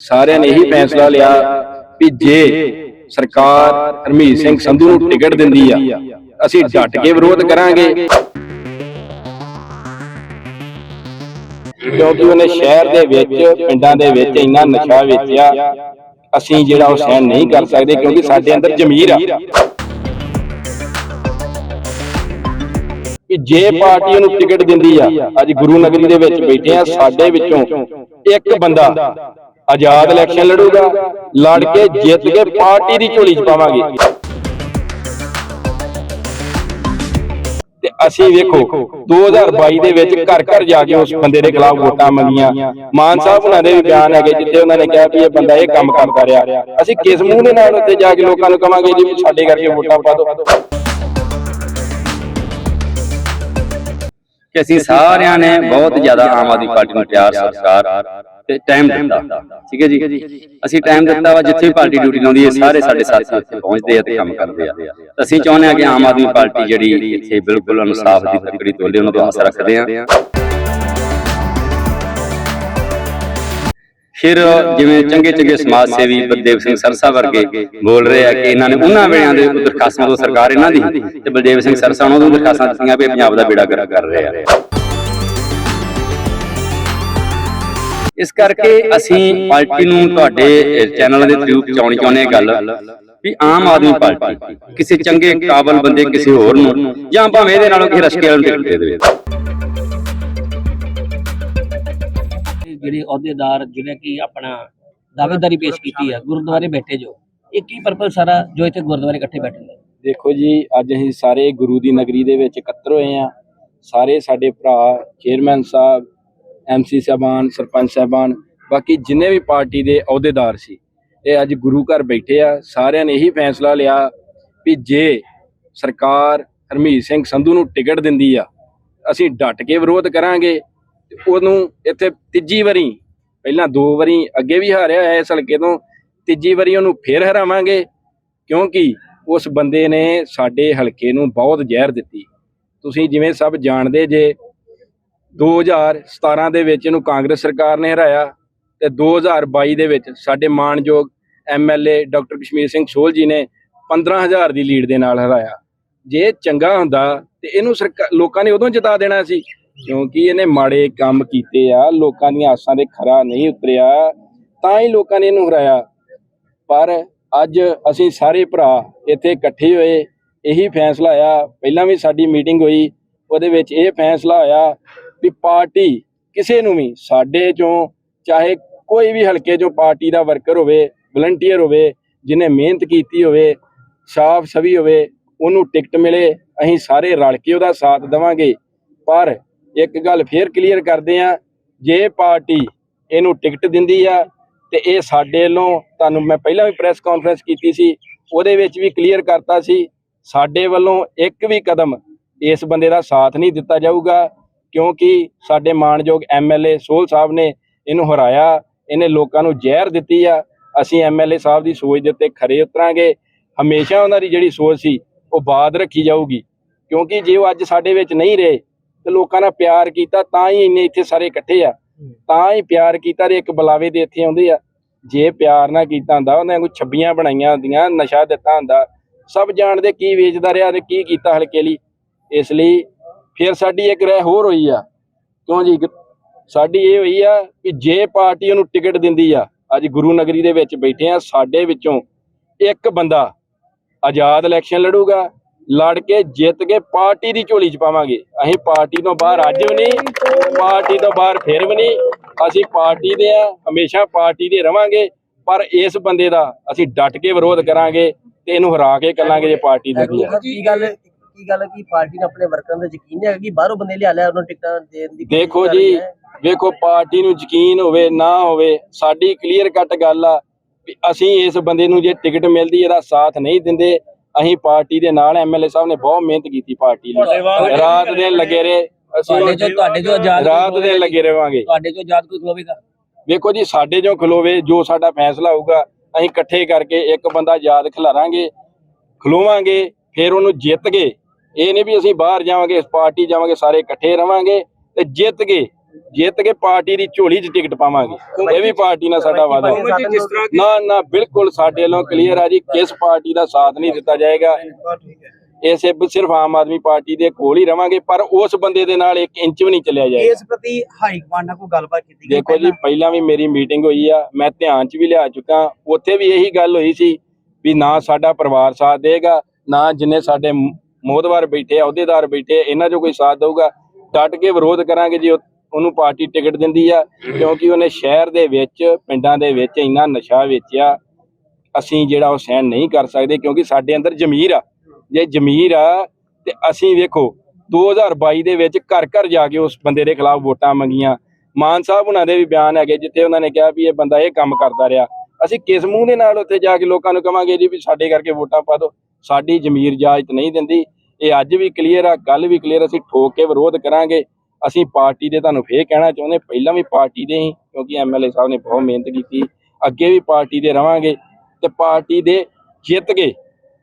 ਸਾਰਿਆਂ ਨੇ ਇਹੀ ਫੈਸਲਾ ਲਿਆ ਵੀ ਜੇ ਸਰਕਾਰ ਹਰਮੀਤ ਸਿੰਘ ਸੰਧੂ ਨੂੰ ਟਿਕਟ ਦਿੰਦੀ ਆ ਅਸੀਂ ਡਟ ਕੇ ਵਿਰੋਧ ਕਰਾਂਗੇ। ਕਿਉਂਕਿ ਉਹਨੇ ਸ਼ਹਿਰ ਦੇ ਵਿੱਚ ਪਿੰਡਾਂ ਦੇ ਵਿੱਚ ਇੰਨਾ ਨਸ਼ਾ ਵੇਚਿਆ। ਅਸੀਂ ਜਿਹੜਾ ਉਹ ਸਹਿਣ ਨਹੀਂ ਕਰ ਸਕਦੇ ਕਿਉਂਕਿ ਸਾਡੇ ਅੰਦਰ ਜ਼ਮੀਰ ਆ। ਕਿ ਜੇ ਪਾਰਟੀ ਉਹਨੂੰ ਟਿਕਟ ਦਿੰਦੀ ਆ ਅੱਜ ਗੁਰੂ ਨਗਰੀ ਦੇ ਵਿੱਚ ਬੈਠੇ ਆ ਸਾਡੇ ਵਿੱਚੋਂ ਇੱਕ ਬੰਦਾ ਆਜ਼ਾਦ ਇਲੈਕਸ਼ਨ ਲੜੂਗਾ ਲੜ ਕੇ ਜਿੱਤ ਕੇ ਪਾਰਟੀ ਦੀ ਝੋਲੀ ਚ ਪਾਵਾਂਗੇ। ਤੇ ਅਸੀਂ ਵੇਖੋ 2022 ਦੇ ਵਿੱਚ ਘਰ ਘਰ ਜਾ ਕੇ ਉਸ ਬੰਦੇ ਦੇ ਖਿਲਾਫ ਵੋਟਾਂ ਮੰਗੀਆਂ। ਮਾਨ ਸਾਹਿਬ ਉਹਨਾਂ ਦੇ ਵੀ ਬਿਆਨ ਹੈਗੇ ਜਿੱਥੇ ਉਹਨਾਂ ਨੇ ਕਿਹਾ ਵੀ ਇਹ ਬੰਦਾ ਇਹ ਕੰਮ ਕਰਦਾ ਰਿਹਾ। ਅਸੀਂ ਕਿਸ ਮੂੰਹ ਦੇ ਨਾਲ ਉੱਤੇ ਜਾ ਕੇ ਲੋਕਾਂ ਨੂੰ ਕਵਾਂਗੇ ਜੀ ਸਾਡੇ ਕਰਕੇ ਵੋਟਾਂ ਪਾ ਦਿਓ। ਕਿ ਅਸੀਂ ਸਾਰਿਆਂ ਨੇ ਬਹੁਤ ਜ਼ਿਆਦਾ ਆਮ ਆਦਮੀ ਪਾਰਟੀ ਨੂੰ ਪਿਆਰ ਸਤਿਕਾਰ ਤੇ ਟਾਈਮ ਦਿੱਤਾ। ਠੀਕ ਹੈ ਜੀ? ਅਸੀਂ ਟਾਈਮ ਦਿੱਤਾ ਵਾ ਜਿੱਥੇ ਪਾਰਟੀ ਡਿਊਟੀ ਲਾਉਂਦੀ ਹੈ ਸਾਰੇ ਸਾਡੇ ਸਾਥੀ ਉੱਥੇ ਪਹੁੰਚਦੇ ਆ ਤੇ ਕੰਮ ਕਰਦੇ ਆ। ਅਸੀਂ ਚਾਹੁੰਦੇ ਆ ਕਿ ਆਮ ਆਦਮੀ ਪਾਰਟੀ ਜਿਹੜੀ ਇੱਥੇ ਬਿਲਕੁਲ ਇਨਸਾਫ ਦੀ ਤਕੜੀ ਤੋਲੇ ਉਹਨਾਂ ਤੋਂ ਆਸ ਰੱਖਦੇ ਆ ਫਿਰ ਜਿਵੇਂ ਚੰਗੇ ਚੰਗੇ ਸਮਾਜ ਸੇਵੀ ਬਲਦੇਵ ਸਿੰਘ ਸਰਸਾ ਵਰਗੇ ਬੋਲ ਰਹੇ ਆ ਕਿ ਇਹਨਾਂ ਨੇ ਉਹਨਾਂ ਵੇਲਿਆਂ ਦੇ ਦਰਖਾਸਤਾਂ ਤੋਂ ਸਰਕਾਰ ਇਹਨਾਂ ਦੀ ਤੇ ਬਲਦੇਵ ਸਿੰਘ ਸਰਸਾ ਉਹਨਾਂ ਨੂੰ ਦਰਖਾਸਤਾਂ ਦਿੱਤੀਆਂ ਵੀ ਪੰਜਾਬ ਦਾ ਬੇੜਾ ਗਰਕ ਕਰ ਰਹੇ ਆ। ਇਸ ਕਰਕੇ ਅਸੀਂ ਪਾਰਟੀ ਨੂੰ ਤੁਹਾਡੇ ਚੈਨਲਾਂ ਦੇ ਥਰੂ ਪਹੁੰਚਾਉਣੀ ਚਾਹੁੰਦੇ ਹਾਂ ਗੱਲ ਵੀ ਆਮ ਆਦਮੀ ਪਾਰਟੀ ਕਿਸੇ ਚੰਗੇ ਕਾਬਲ ਬੰਦੇ ਕਿਸੇ ਹੋਰ ਨੂੰ ਜਾਂ ਭਾਵੇਂ ਇਹਦੇ ਨਾਲੋਂ ਕਿਸੇ ਰਸ਼ਕੇ ਵਾਲੇ ਨੂੰ ਦੇ ਦੇਵੇ। ਜਿਹੜੇ ਅਹੁਦੇਦਾਰ ਜਿਹਨੇ ਕੀ ਆਪਣਾ ਦਾਅਵੇਦਾਰੀ ਪੇਸ਼ ਕੀਤੀ ਹੈ ਗੁਰਦੁਆਰੇ ਬੈਠੇ ਜੋ ਇਹ ਕੀ ਪਰਪਸ ਸਾਰਾ ਜੋ ਇੱਥੇ ਗੁਰਦੁਆਰੇ ਇਕੱਠੇ ਬੈਠੇ ਨੇ ਦੇਖੋ ਜੀ ਅੱਜ ਅਸੀਂ ਸਾਰੇ ਗੁਰੂ ਦੀ ਨਗਰੀ ਦੇ ਵਿੱਚ ਇਕੱਤਰ ਹੋਏ ਆ। ਸਾਰੇ ਸਾਡੇ ਭਰਾ ਚੇਅਰਮੈਨ ਸਾਹਿਬ ਐਮਸੀ ਸਾਹਿਬਾਨ, ਸਰਪੰਚ ਸਾਹਿਬਾਨ, ਬਾਕੀ ਜਿੰਨੇ ਵੀ ਪਾਰਟੀ ਦੇ ਅਹੁਦੇਦਾਰ ਸੀ, ਇਹ ਅੱਜ ਗੁਰੂ ਘਰ ਬੈਠੇ ਆ, ਸਾਰਿਆਂ ਨੇ ਇਹੀ ਫੈਸਲਾ ਲਿਆ ਵੀ ਜੇ ਸਰਕਾਰ ਹਰਮੀਤ ਸਿੰਘ ਸੰਧੂ ਨੂੰ ਟਿਕਟ ਦਿੰਦੀ ਆ, ਅਸੀਂ ਡਟ ਕੇ ਵਿਰੋਧ ਕਰਾਂਗੇ ਉਹਨੂੰ ਇੱਥੇ ਤੀਜੀ ਵਾਰੀ, ਪਹਿਲਾਂ ਦੋ ਵਾਰੀ ਅੱਗੇ ਵੀ ਹਾਰਿਆ ਹੋਇਆ ਇਸ ਹਲਕੇ ਤੋਂ, ਤੀਜੀ ਵਾਰੀ ਉਹਨੂੰ ਫੇਰ ਹਰਾਵਾਂਗੇ, ਕਿਉਂਕਿ ਉਸ ਬੰਦੇ ਨੇ ਸਾਡੇ ਹਲਕੇ ਨੂੰ ਬਹੁਤ ਜ਼ਹਿਰ ਦਿੱਤੀ। ਤੁਸੀਂ ਜਿਵੇਂ ਸਭ ਜਾਣਦੇ ਜੇ 2017 ਦੇ ਵਿੱਚ ਇਹਨੂੰ ਕਾਂਗਰਸ ਸਰਕਾਰ ਨੇ ਹਰਾਇਆ ਤੇ 2022 ਦੇ ਵਿੱਚ ਸਾਡੇ ਮਾਣਯੋਗ ਐਮਐਲਏ ਡਾਕਟਰ ਕਸ਼ਮੀਰ ਸਿੰਘ ਸੋਲ ਜੀ ਨੇ 15000 ਦੀ ਲੀਡ ਦੇ ਨਾਲ ਹਰਾਇਆ। ਜੇ ਚੰਗਾ ਹੁੰਦਾ ਤੇ ਇਹਨੂੰ ਲੋਕਾਂ ਨੇ ਉਦੋਂ ਜਿਤਾ ਦੇਣਾ ਸੀ, ਕਿਉਂਕਿ ਇਹਨੇ ਮਾੜੇ ਕੰਮ ਕੀਤੇ ਆ, ਲੋਕਾਂ ਦੀਆਂ ਆਸਾਂ ਦੇ ਖਰਾ ਨਹੀਂ ਉਤਰਿਆ, ਤਾਂ ਹੀ ਲੋਕਾਂ ਨੇ ਇਹਨੂੰ ਹਰਾਇਆ। ਪਰ ਅੱਜ ਅਸੀਂ ਸਾਰੇ ਭਰਾ ਇੱਥੇ ਇਕੱਠੇ ਹੋਏ, ਇਹੀ ਫੈਸਲਾ ਆਇਆ। ਪਹਿਲਾਂ ਵੀ ਸਾਡੀ ਮੀਟਿੰਗ ਹੋਈ, ਉਹਦੇ ਵਿੱਚ ਇਹ ਫੈਸਲਾ ਆਇਆ ਵੀ ਪਾਰਟੀ ਕਿਸੇ ਨੂੰ ਵੀ, ਸਾਡੇ ਚੋਂ ਚਾਹੇ ਕੋਈ ਵੀ ਹਲਕੇ ਚੋਂ ਪਾਰਟੀ ਦਾ ਵਰਕਰ ਹੋਵੇ ਵਲੰਟੀਅਰ ਹੋਵੇ, ਜਿਹਨੇ ਮਿਹਨਤ ਕੀਤੀ ਹੋਵੇ, ਸਾਫ਼ ਸਵੀ ਹੋਵੇ, ਉਹਨੂੰ ਟਿਕਟ ਮਿਲੇ, ਅਸੀਂ ਸਾਰੇ ਰਲ ਕੇ ਉਹਦਾ ਸਾਥ ਦੇਵਾਂਗੇ। ਪਰ ਇੱਕ ਗੱਲ ਫੇਰ ਕਲੀਅਰ ਕਰਦੇ ਆ ਜੇ ਪਾਰਟੀ ਇਹਨੂੰ ਟਿਕਟ ਦਿੰਦੀ ਆ, ਤੇ ਇਹ ਸਾਡੇ ਵੱਲੋਂ, ਤੁਹਾਨੂੰ ਮੈਂ ਪਹਿਲਾਂ ਵੀ ਪ੍ਰੈਸ ਕਾਨਫਰੰਸ ਕੀਤੀ ਸੀ, ਉਹਦੇ ਵਿੱਚ ਵੀ ਕਲੀਅਰ ਕਰਤਾ ਸੀ, ਸਾਡੇ ਵੱਲੋਂ ਇੱਕ ਵੀ ਕਦਮ ਇਸ ਬੰਦੇ ਦਾ ਸਾਥ ਨਹੀਂ ਦਿੱਤਾ ਜਾਊਗਾ। ਕਿਉਂਕਿ ਸਾਡੇ ਮਾਣਯੋਗ ਐਮਐਲਏ ਸੋਲ ਸਾਹਿਬ ਨੇ ਇਹਨੂੰ ਹਰਾਇਆ ਇਹਨੇ ਲੋਕਾਂ ਨੂੰ ਜ਼ਹਿਰ ਦਿੱਤੀ ਆ। ਅਸੀਂ ਐਮਐਲਏ ਸਾਹਿਬ ਦੀ ਸੋਚ ਦੇ ਉੱਤੇ ਖਰੇ ਉਤਰਾਂਗੇ। ਹਮੇਸ਼ਾ ਉਹਨਾਂ ਦੀ ਜਿਹੜੀ ਸੋਚ ਸੀ ਉਹ ਬਾਦ ਰੱਖੀ ਜਾਊਗੀ। ਕਿਉਂਕਿ ਜੇ ਉਹ ਅੱਜ ਸਾਡੇ ਵਿੱਚ ਨਹੀਂ ਰਹੇ ਤੇ ਲੋਕਾਂ ਨਾਲ ਪਿਆਰ ਕੀਤਾ ਤਾਂ ਹੀ ਇੰਨੇ ਇੱਥੇ ਸਾਰੇ ਇਕੱਠੇ ਆ। ਤਾਂ ਹੀ ਪਿਆਰ ਕੀਤਾ ਤੇ ਇੱਕ ਬੁਲਾਵੇ ਦੇ ਇੱਥੇ ਆਉਂਦੇ ਆ। ਜੇ ਪਿਆਰ ਨਾ ਕੀਤਾ ਹੁੰਦਾ ਉਹਨਾਂ ਨੂੰ ਛੱਬੀਆਂ ਬਣਾਈਆਂ ਹੁੰਦੀਆਂ ਨਸ਼ਾ ਦਿੱਤਾ ਹੁੰਦਾ। ਸਭ ਜਾਣਦੇ ਕੀ ਵੇਚਦਾ ਰਿਹਾ ਤੇ ਕੀ ਕੀਤਾ ਹਲਕੇ ਲਈ। ਇਸ ਲਈ ਫਿਰ ਸਾਡੀ ਇੱਕ ਰਹਿ ਹੋਰ ਹੋਈ ਆ। ਕਿਉਂ ਜੀ? ਸਾਡੀ ਇਹ ਹੋਈ ਆ ਕਿ ਜੇ ਪਾਰਟੀ ਉਹਨੂੰ ਟਿਕਟ ਦਿੰਦੀ ਆ, ਅੱਜ ਗੁਰੂ ਨਗਰੀ ਦੇ ਵਿੱਚ ਬੈਠੇ ਆ, ਸਾਡੇ ਵਿੱਚੋਂ ਇੱਕ ਬੰਦਾ ਆਜ਼ਾਦ ਇਲੈਕਸ਼ਨ ਲੜੂਗਾ, ਲੜ ਕੇ ਜਿੱਤ ਕੇ ਪਾਰਟੀ ਦੀ ਝੋਲੀ ਚ ਪਾਵਾਂਗੇ। ਅਸੀਂ ਪਾਰਟੀ ਤੋਂ ਬਾਹਰ ਅੱਜ ਵੀ ਨਹੀਂ, ਪਾਰਟੀ ਤੋਂ ਬਾਹਰ ਫਿਰ ਵੀ ਨਹੀਂ। ਅਸੀਂ ਪਾਰਟੀ ਦੇ ਆ, ਹਮੇਸ਼ਾ ਪਾਰਟੀ ਦੇ ਰਵਾਂਗੇ, ਪਰ ਇਸ ਬੰਦੇ ਦਾ ਅਸੀਂ ਡਟ ਕੇ ਵਿਰੋਧ ਕਰਾਂਗੇ ਤੇ ਇਹਨੂੰ ਹਰਾ ਕੇ ਕੱਲਾਂਗੇ ਜੇ ਪਾਰਟੀ ਦੀ ਆ ਕੀ ਗੱਲ ਕੀ ਗੱਲ ਹੈ ਕਿ ਪਾਰਟੀ ਨੇ ਆਪਣੇ ਵਰਕਰਾਂ ਤੇ ਯਕੀਨ ਨਹੀਂ ਹੈਗਾ ਕਿ ਬਾਹਰੋਂ ਬੰਦੇ ਲਿਆ ਲਿਆ ਉਹਨਾਂ ਨੂੰ ਟਿਕਟਾਂ ਦੇਣ ਦੀ ਦੇਖੋ ਜੀ ਹੈ। ਵੇਖੋ ਪਾਰਟੀ ਨੂੰ ਯਕੀਨ ਹੋਵੇ ਨਾ ਹੋਵੇ ਸਾਡੀ ਕਲੀਅਰ ਕੱਟ ਗੱਲ ਆ ਵੀ ਅਸੀਂ ਇਸ ਬੰਦੇ ਨੂੰ ਜੇ ਟਿਕਟ ਮਿਲਦੀ ਇਹਦਾ ਸਾਥ ਨਹੀਂ ਦਿੰਦੇ ਅਸੀਂ ਪਾਰਟੀ ਦੇ ਨਾਲ ਐਮਐਲਏ ਸਾਹਿਬ ਨੇ ਬਹੁਤ ਮਿਹਨਤ ਕੀਤੀ ਪਾਰਟੀ ਲਈ। ਰਾਤ ਦਿਨ ਲੱਗੇ ਰਹੇ ਅਸੀਂ ਜੋ ਤੁਹਾਡੇ ਜੋ ਆਜ਼ਾਦ ਰਾਤ ਦਿਨ ਲੱਗੇ ਰਵਾਂਗੇ। ਤੁਹਾਡੇ ਜੋ ਆਜ਼ਾਦ ਕੋਈ ਖਲੋਵੇਗਾ? ਵੇਖੋ ਜੀ ਸਾਡੇ ਜੋ ਖਲੋਵੇ ਜੋ ਸਾਡਾ ਫੈਸਲਾ ਹੋਊਗਾ ਅਸੀਂ ਇਕੱਠੇ ਕਰਕੇ ਇੱਕ ਬੰਦਾ ਯਾਦ ਖਿਲਾਰਾਂਗੇ ਖਲੋਵਾਂਗੇ ਫਿਰ ਉਹਨੂੰ ਜਿੱਤ ਕੇ ਇਹ ਨਹੀਂ ਵੀ ਅਸੀਂ ਬਾਹਰ ਜਾਵਾਂਗੇ ਪਾਰਟੀ ਜਾਵਾਂਗੇ ਸਾਰੇ ਇਕੱਠੇ ਰਵਾਂਗੇ ਤੇ ਜਿੱਤ ਕੇ ਜਿੱਤ ਕੇ ਪਾਰਟੀ ਦੀ ਝੋਲੀ 'ਚ ਟਿਕਟ ਪਾਵਾਂਗੇ। ਇਹ ਵੀ ਪਾਰਟੀ ਨਾਲ ਸਾਡਾ ਤਰ੍ਹਾਂ ਨਾ ਨਾ ਬਿਲਕੁਲ ਸਾਡੇ ਵੱਲੋਂ ਕਲੀਅਰ ਆ ਜੀ ਕਿਸ ਪਾਰਟੀ ਦਾ ਸਾਥ ਨਹੀਂ ਦਿੱਤਾ ਜਾਏਗਾ। ਇਹ ਸਿਰਫ ਆਮ ਆਦਮੀ ਪਾਰਟੀ ਦੇ ਕੋਲ ਹੀ ਰਵਾਂਗੇ ਪਰ ਉਸ ਬੰਦੇ ਦੇ ਨਾਲ ਇੱਕ ਇੰਚ ਵੀ ਨਹੀਂ ਚੱਲਿਆ ਜਾਏਗਾ। ਇਸ ਪ੍ਰਤੀ ਹਾਈ ਕਮਾਂਡ ਨਾਲ ਕੋਈ ਗੱਲਬਾਤ ਕੀਤੀ ਦੇਖੋ ਜੀ ਪਹਿਲਾਂ ਵੀ ਮੇਰੀ ਮੀਟਿੰਗ ਹੋਈ ਆ ਮੈਂ ਧਿਆਨ 'ਚ ਵੀ ਲਿਆ ਚੁੱਕਾ ਉੱਥੇ ਵੀ ਇਹੀ ਗੱਲ ਹੋਈ ਸੀ ਵੀ ਨਾ ਸਾਡਾ ਪਰਿਵਾਰ ਸਾਥ ਦੇਗਾ ਨਾ ਜਿੰਨੇ ਸਾਡੇ ਮ- ਮੋਹਦਵਾਰ ਬੈਠੇ ਆ ਅਹੁਦੇਦਾਰ ਬੈਠੇ ਆ, ਇਹਨਾਂ 'ਚੋਂ ਕੋਈ ਸਾਥ ਦਊਗਾ? ਡਟ ਕੇ ਵਿਰੋਧ ਕਰਾਂਗੇ ਜੀ ਉਹਨੂੰ ਪਾਰਟੀ ਟਿਕਟ ਦਿੰਦੀ ਆ ਕਿਉਂਕਿ ਉਹਨੇ ਸ਼ਹਿਰ ਦੇ ਵਿੱਚ ਪਿੰਡਾਂ ਦੇ ਵਿੱਚ ਇੰਨਾ ਨਸ਼ਾ ਵੇਚਿਆ ਅਸੀਂ ਜਿਹੜਾ ਉਹ ਸਹਿਣ ਨਹੀਂ ਕਰ ਸਕਦੇ ਕਿਉਂਕਿ ਸਾਡੇ ਅੰਦਰ ਜ਼ਮੀਰ ਆ। ਜੇ ਜ਼ਮੀਰ ਆ ਤੇ ਅਸੀਂ ਵੇਖੋ 2022 ਦੇ ਵਿੱਚ ਘਰ ਘਰ ਜਾ ਕੇ ਉਸ ਬੰਦੇ ਦੇ ਖਿਲਾਫ ਵੋਟਾਂ ਮੰਗੀਆਂ। ਮਾਨ ਸਾਹਿਬ ਉਹਨਾਂ ਦੇ ਵੀ ਬਿਆਨ ਹੈਗੇ ਜਿੱਥੇ ਉਹਨਾਂ ਨੇ ਕਿਹਾ ਵੀ ਇਹ ਬੰਦਾ ਇਹ ਕੰਮ ਕਰਦਾ ਰਿਹਾ। ਅਸੀਂ ਕਿਸ ਮੂੰਹ ਦੇ ਨਾਲ ਉੱਥੇ ਜਾ ਕੇ ਲੋਕਾਂ ਨੂੰ ਕਵਾਂਗੇ ਜੀ ਵੀ ਸਾਡੇ ਕਰਕੇ ਵੋਟਾਂ ਪਾ ਦਿਓ। ਸਾਡੀ ਜ਼ਮੀਰ ਇਜਾਜ਼ਤ ਨਹੀਂ ਦਿੰਦੀ। ਇਹ ਅੱਜ ਵੀ ਕਲੀਅਰ ਆ ਕੱਲ ਵੀ ਕਲੀਅਰ ਅਸੀਂ ਠੋਕ ਕੇ ਵਿਰੋਧ ਕਰਾਂਗੇ। ਅਸੀਂ ਪਾਰਟੀ ਦੇ ਤੁਹਾਨੂੰ ਫੇਰ ਕਹਿਣਾ ਚਾਹੁੰਦੇ ਪਹਿਲਾਂ ਵੀ ਪਾਰਟੀ ਦੇ ਹੀ ਕਿਉਂਕਿ ਐਮਐਲਏ ਸਾਹਿਬ ਨੇ ਬਹੁਤ ਮਿਹਨਤ ਕੀਤੀ। ਅੱਗੇ ਵੀ ਪਾਰਟੀ ਦੇ ਰਵਾਂਗੇ ਤੇ ਪਾਰਟੀ ਦੇ ਜਿੱਤ ਕੇ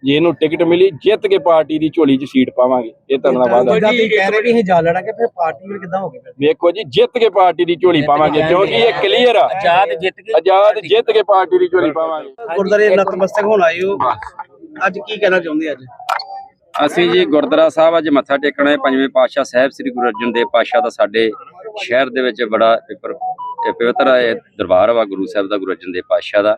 ਜੇ ਇਹਨੂੰ ਟਿਕਟ ਮਿਲੀ ਜਿੱਤ ਕੇ ਪਾਰਟੀ ਦੀ ਝੋਲੀ 'ਚ ਸੀਟ ਪਾਵਾਂਗੇ। ਇਹ ਤੁਹਾਡੇ ਨਾਲ ਵਾਅਦਾ ਜਿੱਦਾਂ ਤੁਸੀਂ ਕਹਿ ਰਹੇ ਵੀ ਇਹ ਜਾ ਲੜਾਂਗੇ ਫਿਰ ਪਾਰਟੀ ਵਿੱਚ ਕਿੱਦਾਂ ਹੋਗੀ ਫਿਰ? ਵੇਖੋ ਜੀ ਜਿੱਤ ਕੇ ਪਾਰਟੀ ਦੀ ਝੋਲੀ ਪਾਵਾਂਗੇ ਕਿਉਂਕਿ ਇਹ ਕਲੀਅਰ ਆ। ਆਜ਼ਾਦ ਜਿੱਤ ਕੇ ਆਜ਼ਾਦ ਜਿੱਤ ਕੇ ਪਾਰਟੀ ਦੀ ਝੋਲੀ ਪਾਵਾਂਗੇ। ਗੁਰਦਾਰੇ ਨਤਮਸਤਕ ਹੋਣ ਹੋ। ਅੱਜ ਕੀ ਕਹਿਣਾ ਚਾਹੁੰਦੇ ਅੱਜ? ਅਸੀਂ ਜੀ ਗੁਰਦੁਆਰਾ ਸਾਹਿਬ ਅੱਜ ਮੱਥਾ ਟੇਕਣਾ ਹੈ ਪੰਜਵੇਂ ਪਾਤਸ਼ਾਹ ਸਾਹਿਬ ਸ੍ਰੀ ਗੁਰੂ ਅਰਜਨ ਦੇਵ ਪਾਤਸ਼ਾਹ ਦਾ ਸਾਡੇ ਸ਼ਹਿਰ ਦੇ ਵਿੱਚ ਬੜਾ ਪਵਿੱਤਰ ਦਰਬਾਰ ਵਾ ਗੁਰੂ ਸਾਹਿਬ ਦਾ, ਗੁਰੂ ਅਰਜਨ ਦੇਵ ਪਾਤਸ਼ਾਹ ਦਾ।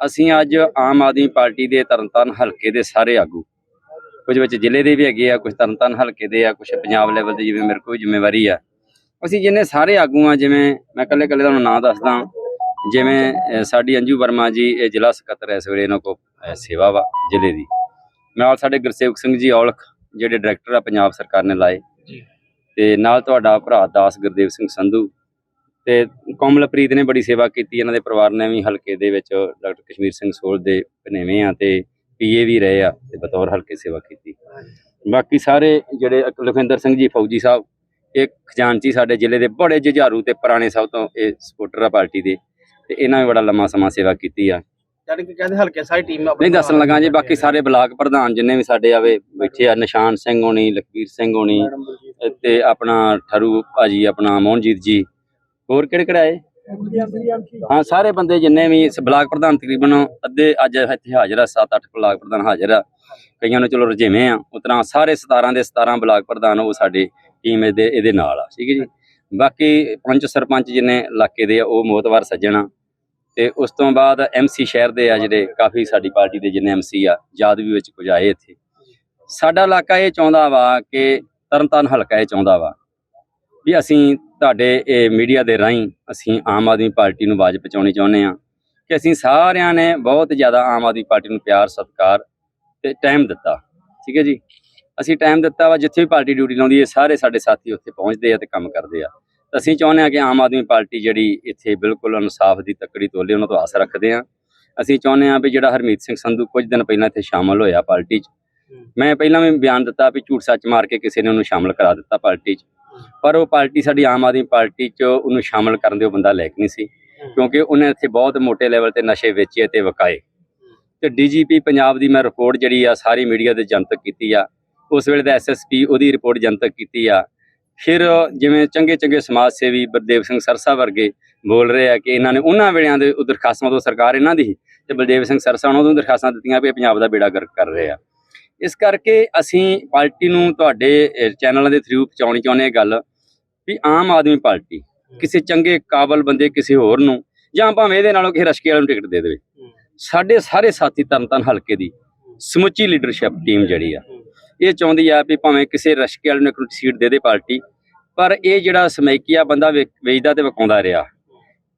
ਅਸੀਂ ਅੱਜ ਆਮ ਆਦਮੀ ਪਾਰਟੀ ਦੇ ਤਰਨਤਾਰਨ ਹਲਕੇ ਦੇ ਸਾਰੇ ਆਗੂ, ਕੁਝ ਵਿੱਚ ਜ਼ਿਲ੍ਹੇ ਦੇ ਵੀ ਹੈਗੇ ਆ, ਕੁਝ ਤਰਨਤਾਰਨ ਹਲਕੇ ਦੇ ਆ, ਕੁਝ ਪੰਜਾਬ ਲੈਵਲ ਦੇ ਜਿਵੇਂ ਮੇਰੇ ਕੋਲ ਜ਼ਿੰਮੇਵਾਰੀ ਆ। ਅਸੀਂ ਜਿੰਨੇ ਸਾਰੇ ਆਗੂ ਆ, ਜਿਵੇਂ ਮੈਂ ਕੱਲੇ ਕੱਲੇ ਤੁਹਾਨੂੰ ਨਾਂ ਦੱਸਦਾ, ਜਿਵੇਂ ਸਾਡੀ ਅੰਜੂ ਵਰਮਾ ਜੀ, ਇਹ ਜ਼ਿਲ੍ਹਾ ਸਕੱਤਰ ਇਸ ਵੇਲੇ ਇਹਨਾਂ ਕੋ ਸੇਵਾ ਵਾ ਜ਼ਿਲ੍ਹੇ ਦੀ। ਨਾਲ ਸਾਡੇ ਗੁਰਸੇਵਕ ਸਿੰਘ ਜੀ ਔਲਖ ਜਿਹੜੇ ਡਾਇਰੈਕਟਰ ਆ ਪੰਜਾਬ ਸਰਕਾਰ ਨੇ ਲਾਏ। ਤੇ ਨਾਲ ਤੁਹਾਡਾ ਭਰਾ ਦਾਸ ਗੁਰਦੇਵ ਸਿੰਘ ਸੰਧੂ। ਤੇ ਕੋਮਲਪ੍ਰੀਤ ਨੇ ਬੜੀ ਸੇਵਾ ਕੀਤੀ ਇਹਨਾਂ ਦੇ ਪਰਿਵਾਰ ਨੇ ਵੀ ਹਲਕੇ ਦੇ ਵਿੱਚ ਡਾਕਟਰ ਕਸ਼ਮੀਰ ਸਿੰਘ ਸੋਲ ਦੇ ਭਨੇਵੇਂ ਆ ਤੇ ਪੀਏ ਵੀ ਰਹੇ ਆ ਤੇ ਬਤੌਰ ਹਲਕੇ ਸੇਵਾ ਕੀਤੀ। ਬਾਕੀ ਸਾਰੇ ਜਿਹੜੇ ਲਖਵਿੰਦਰ ਸਿੰਘ ਜੀ ਫੌਜੀ ਸਾਹਿਬ ਇਹ ਖਜ਼ਾਨਚੀ ਸਾਡੇ ਜ਼ਿਲ੍ਹੇ ਦੇ ਬੜੇ ਜੁਝਾਰੂ ਤੇ ਪੁਰਾਣੇ ਸਭ ਤੋਂ ਇਹ ਸਪੋਰਟਰ ਆ ਪਾਰਟੀ ਦੇ। ਤੇ ਇਹਨਾਂ ਨੇ ਬੜਾ ਲੰਮਾ ਸਮਾਂ ਸੇਵਾ ਕੀਤੀ ਆ। ਯਾਨੀ ਕਿ ਕਹਿੰਦੇ ਹਲਕੇ ਸਾਰੀ ਟੀਮ ਨਹੀਂ ਦੱਸਣ ਲੱਗਾ ਜੀ ਬਾਕੀ ਸਾਰੇ ਬਲਾਕ ਪ੍ਰਧਾਨ ਜਿੰਨੇ ਵੀ ਸਾਡੇ ਆਵੇ ਬੈਠੇ ਆ ਨਿਸ਼ਾਨ ਸਿੰਘ ਹੋਣੀ ਲਖਵੀਰ ਸਿੰਘ ਹੋਣੀ ਤੇ ਆਪਣਾ ਠਰੂ ਭਾਜੀ ਆਪਣਾ ਮੋਹਨਜੀਤ ਜੀ। ਹੋਰ ਕਿਹੜੇ ਕਿਹੜੇ ਆਏ ਹਾਂ ਸਾਰੇ ਬੰਦੇ ਜਿੰਨੇ ਵੀ ਇਸ ਬਲਾਕ ਪ੍ਰਧਾਨ ਤਕਰੀਬਨ ਅੱਧੇ ਅੱਜ ਇੱਥੇ ਹਾਜ਼ਰ ਆ 7-8 ਬਲਾਕ ਪ੍ਰਧਾਨ ਹਾਜ਼ਰ ਆ। ਕਈਆਂ ਨੂੰ ਚਲੋ ਰਜੇਵੇਂ ਆ ਉਤਰਾ ਸਾਰੇ 17 ਦੇ 17 ਬਲਾਕ ਪ੍ਰਧਾਨ ਉਹ ਸਾਡੇ ਟੀਮ ਇਹਦੇ ਇਹਦੇ ਨਾਲ ਆ ਠੀਕ ਹੈ ਜੀ। ਬਾਕੀ ਪੰਚ ਸਰਪੰਚ ਜਿੰਨੇ ਇਲਾਕੇ ਦੇ ਆ ਉਹ ਮੋਤਵਾਰ ਸੱਜਣ ਤੇ ਉਸ ਤੋਂ ਬਾਅਦ ਐਮਸੀ ਸ਼ਹਿਰ ਦੇ ਆ ਜਿਹੜੇ ਕਾਫੀ ਸਾਡੀ ਪਾਰਟੀ ਦੇ ਜਿੰਨੇ ਐਮਸੀ ਆ ਯਾਦ ਵੀ ਵਿੱਚ ਕੁਝ ਆਏ ਇੱਥੇ। ਸਾਡਾ ਇਲਾਕਾ ਇਹ ਚਾਹੁੰਦਾ ਵਾ ਕਿ ਤਰਨਤਾਰਨ ਹਲਕਾ ਇਹ ਚਾਹੁੰਦਾ ਵਾ ਵੀ ਅਸੀਂ ਤੁਹਾਡੇ ਇਹ ਮੀਡੀਆ ਦੇ ਰਾਹੀਂ ਅਸੀਂ ਆਮ ਆਦਮੀ ਪਾਰਟੀ ਨੂੰ ਆਵਾਜ਼ ਪਹੁੰਚਾਉਣੀ ਚਾਹੁੰਦੇ ਆ ਕਿ ਅਸੀਂ ਸਾਰਿਆਂ ਨੇ ਬਹੁਤ ਜ਼ਿਆਦਾ ਆਮ ਆਦਮੀ ਪਾਰਟੀ ਨੂੰ ਪਿਆਰ, ਸਤਿਕਾਰ ਤੇ ਟਾਈਮ ਦਿੱਤਾ। ਠੀਕ ਹੈ ਜੀ? ਅਸੀਂ ਟਾਈਮ ਦਿੱਤਾ ਵਾ, ਜਿੱਥੇ ਵੀ ਪਾਰਟੀ ਡਿਊਟੀ ਲਾਉਂਦੀ ਹੈ, ਸਾਰੇ ਸਾਡੇ ਸਾਥੀ ਉੱਥੇ ਪਹੁੰਚਦੇ ਆ ਤੇ ਕੰਮ ਕਰਦੇ ਆ। ਅਸੀਂ ਚਾਹੁੰਦੇ ਹਾਂ ਕਿ ਆਮ ਆਦਮੀ ਪਾਰਟੀ ਜਿਹੜੀ ਇੱਥੇ ਬਿਲਕੁਲ ਇਨਸਾਫ ਦੀ ਤੱਕੜੀ ਤੋਲੇ ਉਹਨਾਂ ਤੋਂ ਆਸ ਰੱਖਦੇ ਹਾਂ। ਅਸੀਂ ਚਾਹੁੰਦੇ ਹਾਂ ਵੀ ਜਿਹੜਾ ਹਰਮੀਤ ਸਿੰਘ ਸੰਧੂ ਕੁਝ ਦਿਨ ਪਹਿਲਾਂ ਇੱਥੇ ਸ਼ਾਮਲ ਹੋਇਆ ਪਾਰਟੀ 'ਚ, ਮੈਂ ਪਹਿਲਾਂ ਵੀ ਬਿਆਨ ਦਿੱਤਾ ਵੀ ਝੂਠ ਸੱਚ ਮਾਰ ਕੇ ਕਿਸੇ ਨੇ ਉਹਨੂੰ ਸ਼ਾਮਲ ਕਰਾ ਦਿੱਤਾ ਪਾਰਟੀ 'ਚ, ਪਰ ਉਹ ਪਾਰਟੀ ਸਾਡੀ ਆਮ ਆਦਮੀ ਪਾਰਟੀ 'ਚ ਉਹਨੂੰ ਸ਼ਾਮਲ ਕਰਨ ਦੇ ਉਹ ਬੰਦਾ ਲਾਇਕ ਨਹੀਂ ਸੀ, ਕਿਉਂਕਿ ਉਹਨੇ ਇੱਥੇ ਬਹੁਤ ਮੋਟੇ ਲੈਵਲ ਤੇ ਨਸ਼ੇ ਵੇਚੇ ਤੇ ਵਕਾਏ। ਤੇ ਡੀਜੀਪੀ ਪੰਜਾਬ ਦੀ ਮੈਂ ਰਿਪੋਰਟ ਜਿਹੜੀ ਆ, ਸਾਰੀ ਮੀਡੀਆ ਦੇ ਜਨਤਕ ਕੀਤੀ ਆ, ਉਸ ਵੇਲੇ ਦਾ ਐਸਐਸਪੀ ਉਹਦੀ ਰਿਪੋਰਟ ਜਨਤਕ ਕੀਤੀ ਆ ਫਿਰ ਜਿਵੇਂ ਚੰਗੇ ਚੰਗੇ ਸਮਾਜ ਸੇਵੀ ਬਲਦੇਵ ਸਿੰਘ ਸਰਸਾ ਵਰਗੇ ਬੋਲ ਰਹੇ ਆ ਕਿ ਇਹਨਾਂ ਨੇ ਉਹਨਾਂ ਵੇਲਿਆਂ ਦੇ ਦਰਖਾਸਤਾਂ ਤੋਂ ਸਰਕਾਰ ਇਹਨਾਂ ਦੀ ਤੇ ਬਲਦੇਵ ਸਿੰਘ ਸਰਸਾ ਉਹਨਾਂ ਨੂੰ ਦਰਖਾਸਤਾਂ ਦਿੱਤੀਆਂ ਵੀ ਪੰਜਾਬ ਦਾ ਬੇੜਾ ਗਰਕ ਕਰ ਰਹੇ ਆ। ਇਸ ਕਰਕੇ ਅਸੀਂ ਪਾਰਟੀ ਨੂੰ ਤੁਹਾਡੇ ਚੈਨਲਾਂ ਦੇ ਥਰੂ ਪਹੁੰਚਾਉਣੀ ਚਾਹੁੰਦੇ ਹਾਂ ਗੱਲ ਵੀ ਆਮ ਆਦਮੀ ਪਾਰਟੀ ਕਿਸੇ ਚੰਗੇ ਕਾਬਲ ਬੰਦੇ ਕਿਸੇ ਹੋਰ ਨੂੰ ਜਾਂ ਭਾਵੇਂ ਇਹਦੇ ਨਾਲੋਂ ਕਿਸੇ ਰਸ਼ਕੇ ਵਾਲੇ ਨੂੰ ਟਿਕਟ ਦੇ ਦੇਵੇ। ਸਾਡੇ ਸਾਰੇ ਸਾਥੀ ਤਰਨਤਾਰਨ ਹਲਕੇ ਦੀ ਸਮੁੱਚੀ ਲੀਡਰਸ਼ਿਪ ਟੀਮ ਜਿਹੜੀ ਆ। ਇਹ ਚਾਹੁੰਦੀ ਆ ਵੀ ਭਾਵੇਂ ਕਿਸੇ ਰਸ਼ਕੇ ਵਾਲੇ ਨੂੰ ਇੱਕ ਸੀਟ ਦੇ ਦੇ ਪਾਰਟੀ ਪਰ ਇਹ ਜਿਹੜਾ ਸਮੈਕੀਆ ਬੰਦਾ ਵੇਚ- ਵੇਚਦਾ ਤੇ ਵਕਾਉਂਦਾ ਰਿਹਾ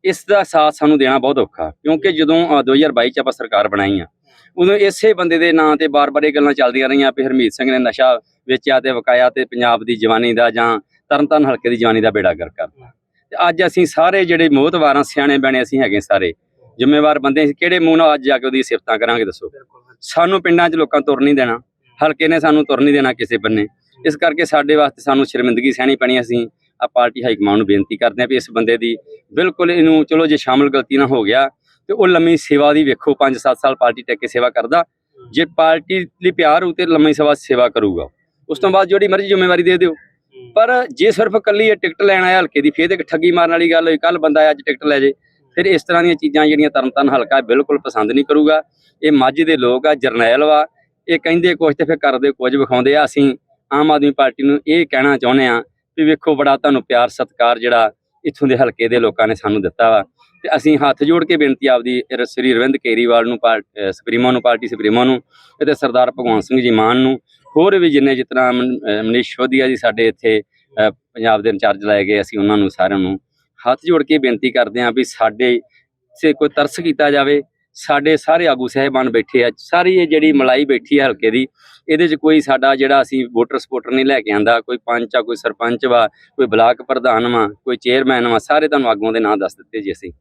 ਇਸ ਦਾ ਸਾਥ ਸਾਨੂੰ ਦੇਣਾ ਬਹੁਤ ਔਖਾ ਕਿਉਂਕਿ ਜਦੋਂ ਅ, 2022 ਚ ਆਪਾਂ ਸਰਕਾਰ ਬਣਾਈ ਆ ਉਦੋਂ ਇਸੇ ਬੰਦੇ ਦੇ ਨਾਂ ਤੇ ਬਾਰ-ਬਾਰ ਇਹ ਗੱਲਾਂ ਚੱਲਦੀਆਂ ਰਹੀਆਂ ਵੀ ਹਰਮੀਤ ਸਿੰਘ ਨੇ ਨਸ਼ਾ ਵੇਚਿਆ ਤੇ ਵਕਾਇਆ ਤੇ ਪੰਜਾਬ ਦੀ ਜਵਾਨੀ ਦਾ ਜਾਂ ਤਰਨਤਾਰਨ ਹਲਕੇ ਦੀ ਜਵਾਨੀ ਦਾ ਬੇੜਾ ਗਰ ਕਰਤਾ ਤੇ ਅੱਜ ਅਸੀਂ ਸਾਰੇ ਜਿਹੜੇ ਮੋਹਤਵਾਰਾਂ ਸਿਆਣੇ ਬਣੇ ਅਸੀਂ ਹੈਗੇ ਸਾਰੇ ਜ਼ਿੰਮੇਵਾਰ ਬੰਦੇ ਕਿਹੜੇ ਮੂੰਹ ਨਾਲ ਅੱਜ ਜਾ ਕੇ ਉਹਦੀ ਸਿਫਤਾਂ ਕਰਾਂਗੇ ਦੱਸੋ? ਸਾਨੂੰ ਪਿੰਡਾਂ 'ਚ ਲੋਕਾਂ ਤੁਰ ਨਹੀਂ ਦੇਣਾ। ਹਲਕੇ ਨੇ ਸਾਨੂੰ ਤੁਰ ਨਹੀਂ ਦੇਣਾ ਕਿਸੇ ਬੰਨੇ। ਇਸ ਕਰਕੇ ਸਾਡੇ ਵਾਸਤੇ ਸਾਨੂੰ ਸ਼ਰਮਿੰਦਗੀ ਸਹਿਣੀ ਪੈਣੀ ਅਸੀਂ। ਆ ਪਾਰਟੀ ਹਾਈ ਕਮਾਂਡ ਨੂੰ ਬੇਨਤੀ ਕਰਦੇ ਹਾਂ ਵੀ ਇਸ ਬੰਦੇ ਦੀ ਬਿਲਕੁਲ ਇਹਨੂੰ ਚਲੋ ਜੇ ਸ਼ਾਮਲ ਗਲਤੀ ਨਾ ਹੋ ਗਿਆ, ਤੇ ਉਹ ਲੰਮੀ ਸੇਵਾ ਦੀ ਵੇਖੋ 5-7 ਸਾਲ ਪਾਰਟੀ ਟੱਕ ਕੇ ਸੇਵਾ ਕਰਦਾ। ਜੇ ਪਾਰਟੀ ਲਈ ਪਿਆਰ ਹੋਊ ਤੇ ਲੰਮੀ ਸੇਵਾ ਸੇਵਾ ਕਰੂਗਾ। ਉਸ ਤੋਂ ਬਾਅਦ ਜਿਹੜੀ ਮਰਜ਼ੀ ਜ਼ਿੰਮੇਵਾਰੀ ਦੇ ਦਿਓ। ਪਰ ਜੇ ਸਿਰਫ ਇਕੱਲੀ ਇਹ ਟਿਕਟ ਲੈਣ ਆਇਆ ਹਲਕੇ ਦੀ, ਫੇਰ ਤੇ ਇੱਕ ਠੱਗੀ ਮਾਰਨ ਵਾਲੀ ਗੱਲ ਹੋਈ ਕੱਲ ਬੰਦਾ ਅੱਜ ਟਿਕਟ ਲੈ ਜੇ। ਫਿਰ ਇਸ ਤਰ੍ਹਾਂ ਦੀਆਂ ਚੀਜ਼ਾਂ ਜਿਹੜੀਆਂ ਤਰਨਤਨ ਹਲਕਾ ਬਿਲਕੁਲ ਪਸੰਦ ਨਹੀਂ ਕਰੂਗਾ। ਇਹ ਮਾਝੇ ਦੇ ਲੋਕ ਆ, ਜਰਨੈਲ ਵਾ ਇਹ ਕਹਿੰਦੇ ਕੁਝ ਤੇ ਫਿਰ ਕਰਦੇ ਕੁਝ ਵਿਖਾਉਂਦੇ ਆ। ਅਸੀਂ ਆਮ ਆਦਮੀ ਪਾਰਟੀ ਨੂੰ ਇਹ ਕਹਿਣਾ ਚਾਹੁੰਦੇ ਆ ਵੀ ਵੇਖੋ ਬੜਾ ਤੁਹਾਨੂੰ ਪਿਆਰ ਸਤਿਕਾਰ ਜਿਹੜਾ ਇੱਥੋਂ ਦੇ ਹਲਕੇ ਦੇ ਲੋਕਾਂ ਨੇ ਸਾਨੂੰ ਦਿੱਤਾ ਵਾ। ਤੇ ਅਸੀਂ ਹੱਥ ਜੋੜ ਕੇ ਬੇਨਤੀ ਆਪਦੀ ਸ੍ਰੀ ਅਰਵਿੰਦ ਕੇਰੀਵਾਲ ਨੂੰ ਪਾਰ- ਸੁਪਰੀਮੋ ਨੂੰ, ਪਾਰਟੀ ਸੁਪਰੀਮੋ ਨੂੰ ਅਤੇ ਸਰਦਾਰ ਭਗਵੰਤ ਸਿੰਘ ਜੀ ਮਾਨ ਨੂੰ ਹੋਰ ਵੀ ਜਿੰਨੇ ਜਿਤਨਾ ਮਨ- ਮਨੀਸ਼ ਸੋਧੀਆ ਜੀ ਸਾਡੇ ਇੱਥੇ ਪੰਜਾਬ ਦੇ ਇੰਚਾਰਜ ਲਾਏ ਗਏ, ਅਸੀਂ ਉਹਨਾਂ ਨੂੰ ਸਾਰਿਆਂ ਨੂੰ ਹੱਥ ਜੋੜ ਕੇ ਬੇਨਤੀ ਕਰਦੇ ਹਾਂ ਵੀ ਸਾਡੇ ਸੇ ਕੋਈ ਤਰਸ ਕੀਤਾ ਜਾਵੇ ਸਾਡੇ ਸਾਰੇ ਆਗੂ ਸਹਿਬਾਨ ਬੈਠੇ ਆ, ਸਾਰੀ ਇਹ ਜਿਹੜੀ ਮਲਾਈ ਬੈਠੀ ਹੈ ਹਲਕੇ ਦੀ, ਇਹਦੇ 'ਚ ਕੋਈ ਸਾਡਾ ਜਿਹੜਾ ਅਸੀਂ ਵੋਟਰ ਸਪੋਰਟਰ ਨਹੀਂ ਲੈ ਕੇ ਆਂਦਾ, ਕੋਈ ਪੰਚ ਆ, ਕੋਈ ਸਰਪੰਚ ਵਾ, ਕੋਈ ਬਲਾਕ ਪ੍ਰਧਾਨ ਵਾ, ਕੋਈ ਚੇਅਰਮੈਨ ਵਾ, ਸਾਰੇ ਤੁਹਾਨੂੰ ਆਗੂਆਂ ਦੇ ਨਾਂ ਦੱਸ ਦਿੱਤੇ ਜੀ ਅਸੀਂ।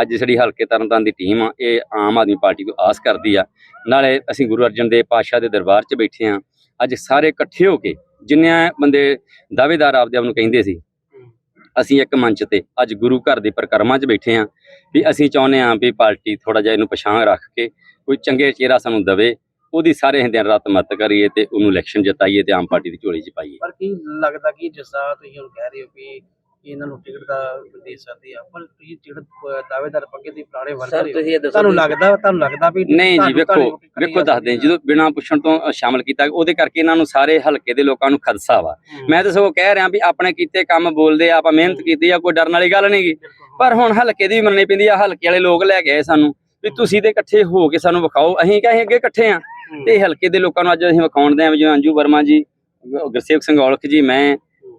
ਅੱਜ ਜਿਹੜੀ ਹਲਕੇ ਤਰਨਤਾਰਨ ਦੀ ਟੀਮ ਆ, ਇਹ ਆਮ ਆਦਮੀ ਪਾਰਟੀ ਤੋਂ ਆਸ ਕਰਦੀ ਆ। ਨਾਲੇ ਅਸੀਂ ਗੁਰੂ ਅਰਜਨ ਦੇਵ ਪਾਤਸ਼ਾਹ ਦੇ ਦਰਬਾਰ 'ਚ ਬੈਠੇ ਆ। ਅੱਜ ਸਾਰੇ ਇਕੱਠੇ ਹੋ ਕੇ ਜਿੰਨੇ ਬੰਦੇ ਦਾਅਵੇਦਾਰ ਆਪਦੇ ਆਪ ਨੂੰ ਕਹਿੰਦੇ ਸੀ, ਅਸੀਂ ਇੱਕ ਮੰਚ ਤੇ ਅੱਜ ਗੁਰੂ ਘਰ ਦੇ ਪ੍ਰਕਰਮਾਂ 'ਚ ਬੈਠੇ ਆ। ਵੀ ਅਸੀਂ ਚਾਹੁੰਦੇ ਹਾਂ ਵੀ ਪਾਰਟੀ ਥੋੜਾ ਜਿਹਾ ਇਹਨੂੰ ਪਛਾਣ ਰੱਖ ਕੇ ਕੋਈ ਚੰਗੇ ਚਿਹਰਾ ਸਾਨੂੰ ਦਵੇ, ਉਹਦੀ ਸਾਰੇ ਹਿੰਦਿਆਂ ਰਾਤ ਮਦਦ ਕਰੀਏ ਤੇ ਉਹਨੂੰ ਇਲੈਕਸ਼ਨ ਜਿਤਾਈਏ ਤੇ ਆਮ ਪਾਰਟੀ ਦੀ ਝੋਲੀ 'ਚ ਪਾਈਏ। ਪਰ ਕੀ ਲੱਗਦਾ ਕਿ ਜਿਸ ਤਰ੍ਹਾਂ ਤੁਸੀਂ ਹੁਣ ਕਹਿ ਰਹੇ ਹੋ ਕਿ ਇਹਨਾਂ ਨੂੰ ਟਿਕਟ ਦਾ ਦੇ ਸਕਦੇ ਆ। ਪਰ ਤੁਸੀਂ ਅਹ, ਦਾਅਵੇਦਾਰ ਪੱਕੇ ਦੀ ਪੁਰਾਣੇ ਵਰਕਰ ਸਰ ਹੋ। ਤੁਸੀਂ ਇਹ ਦੱਸੋ ਤੁਹਾਨੂੰ ਲੱਗਦਾ ਤੁਹਾਨੂੰ ਲੱਗਦਾ ਵੀ ਨਹੀਂ ਜੀ ਵੇਖੋ ਵੇਖੋ ਦੱਸਦੇ ਜਦੋਂ ਬਿਨਾਂ ਪੁੱਛਣ ਤੋਂ ਸ਼ਾਮਲ ਕੀਤਾ ਉਹਦੇ ਕਰਕੇ ਇਹਨਾਂ ਨੂੰ ਸਾਰੇ ਹਲਕੇ ਦੇ ਲੋਕਾਂ ਨੂੰ ਖਦਸ਼ਾ ਵਾ। ਮੈਂ ਤਾਂ ਸਗੋਂ ਕਹਿ ਰਿਹਾ ਵੀ ਆਪਣੇ ਕੀਤੇ ਕੰਮ ਬੋਲਦੇ ਆ ਆਪਾਂ ਮਿਹਨਤ ਕੀਤੀ ਆ ਕੋਈ ਡਰਨ ਵਾਲੀ ਗੱਲ ਨਹੀਂਗੀ ਪਰ ਹੁਣ ਹਲਕੇ ਦੀ ਵੀ ਮੰਨਣੀ ਪੈਂਦੀ ਆ ਹਲਕੇ ਵਾਲੇ ਲੋਕ ਲੈ ਕੇ ਆਏ ਸਾਨੂੰ ਵੀ ਤੁਸੀਂ ਤੇ ਇਕੱਠੇ ਹੋ ਕੇ ਸਾਨੂੰ ਵਿਖਾਓ ਅਸੀਂ ਕਹੇ ਅੱਗੇ ਇਕੱਠੇ ਆ। ਤੇ ਹਲਕੇ ਦੇ ਲੋਕਾਂ ਨੂੰ ਅੱਜ ਅਸੀਂ ਵਿਖਾਉਣ ਦੇ ਆ ਜਿਵੇਂ ਅੰਜੂ ਵਰਮਾ ਜੀ ਗ- ਗੁਰਸੇਵਕ ਸਿੰਘ ਔਲਖ ਜੀ ਮੈਂ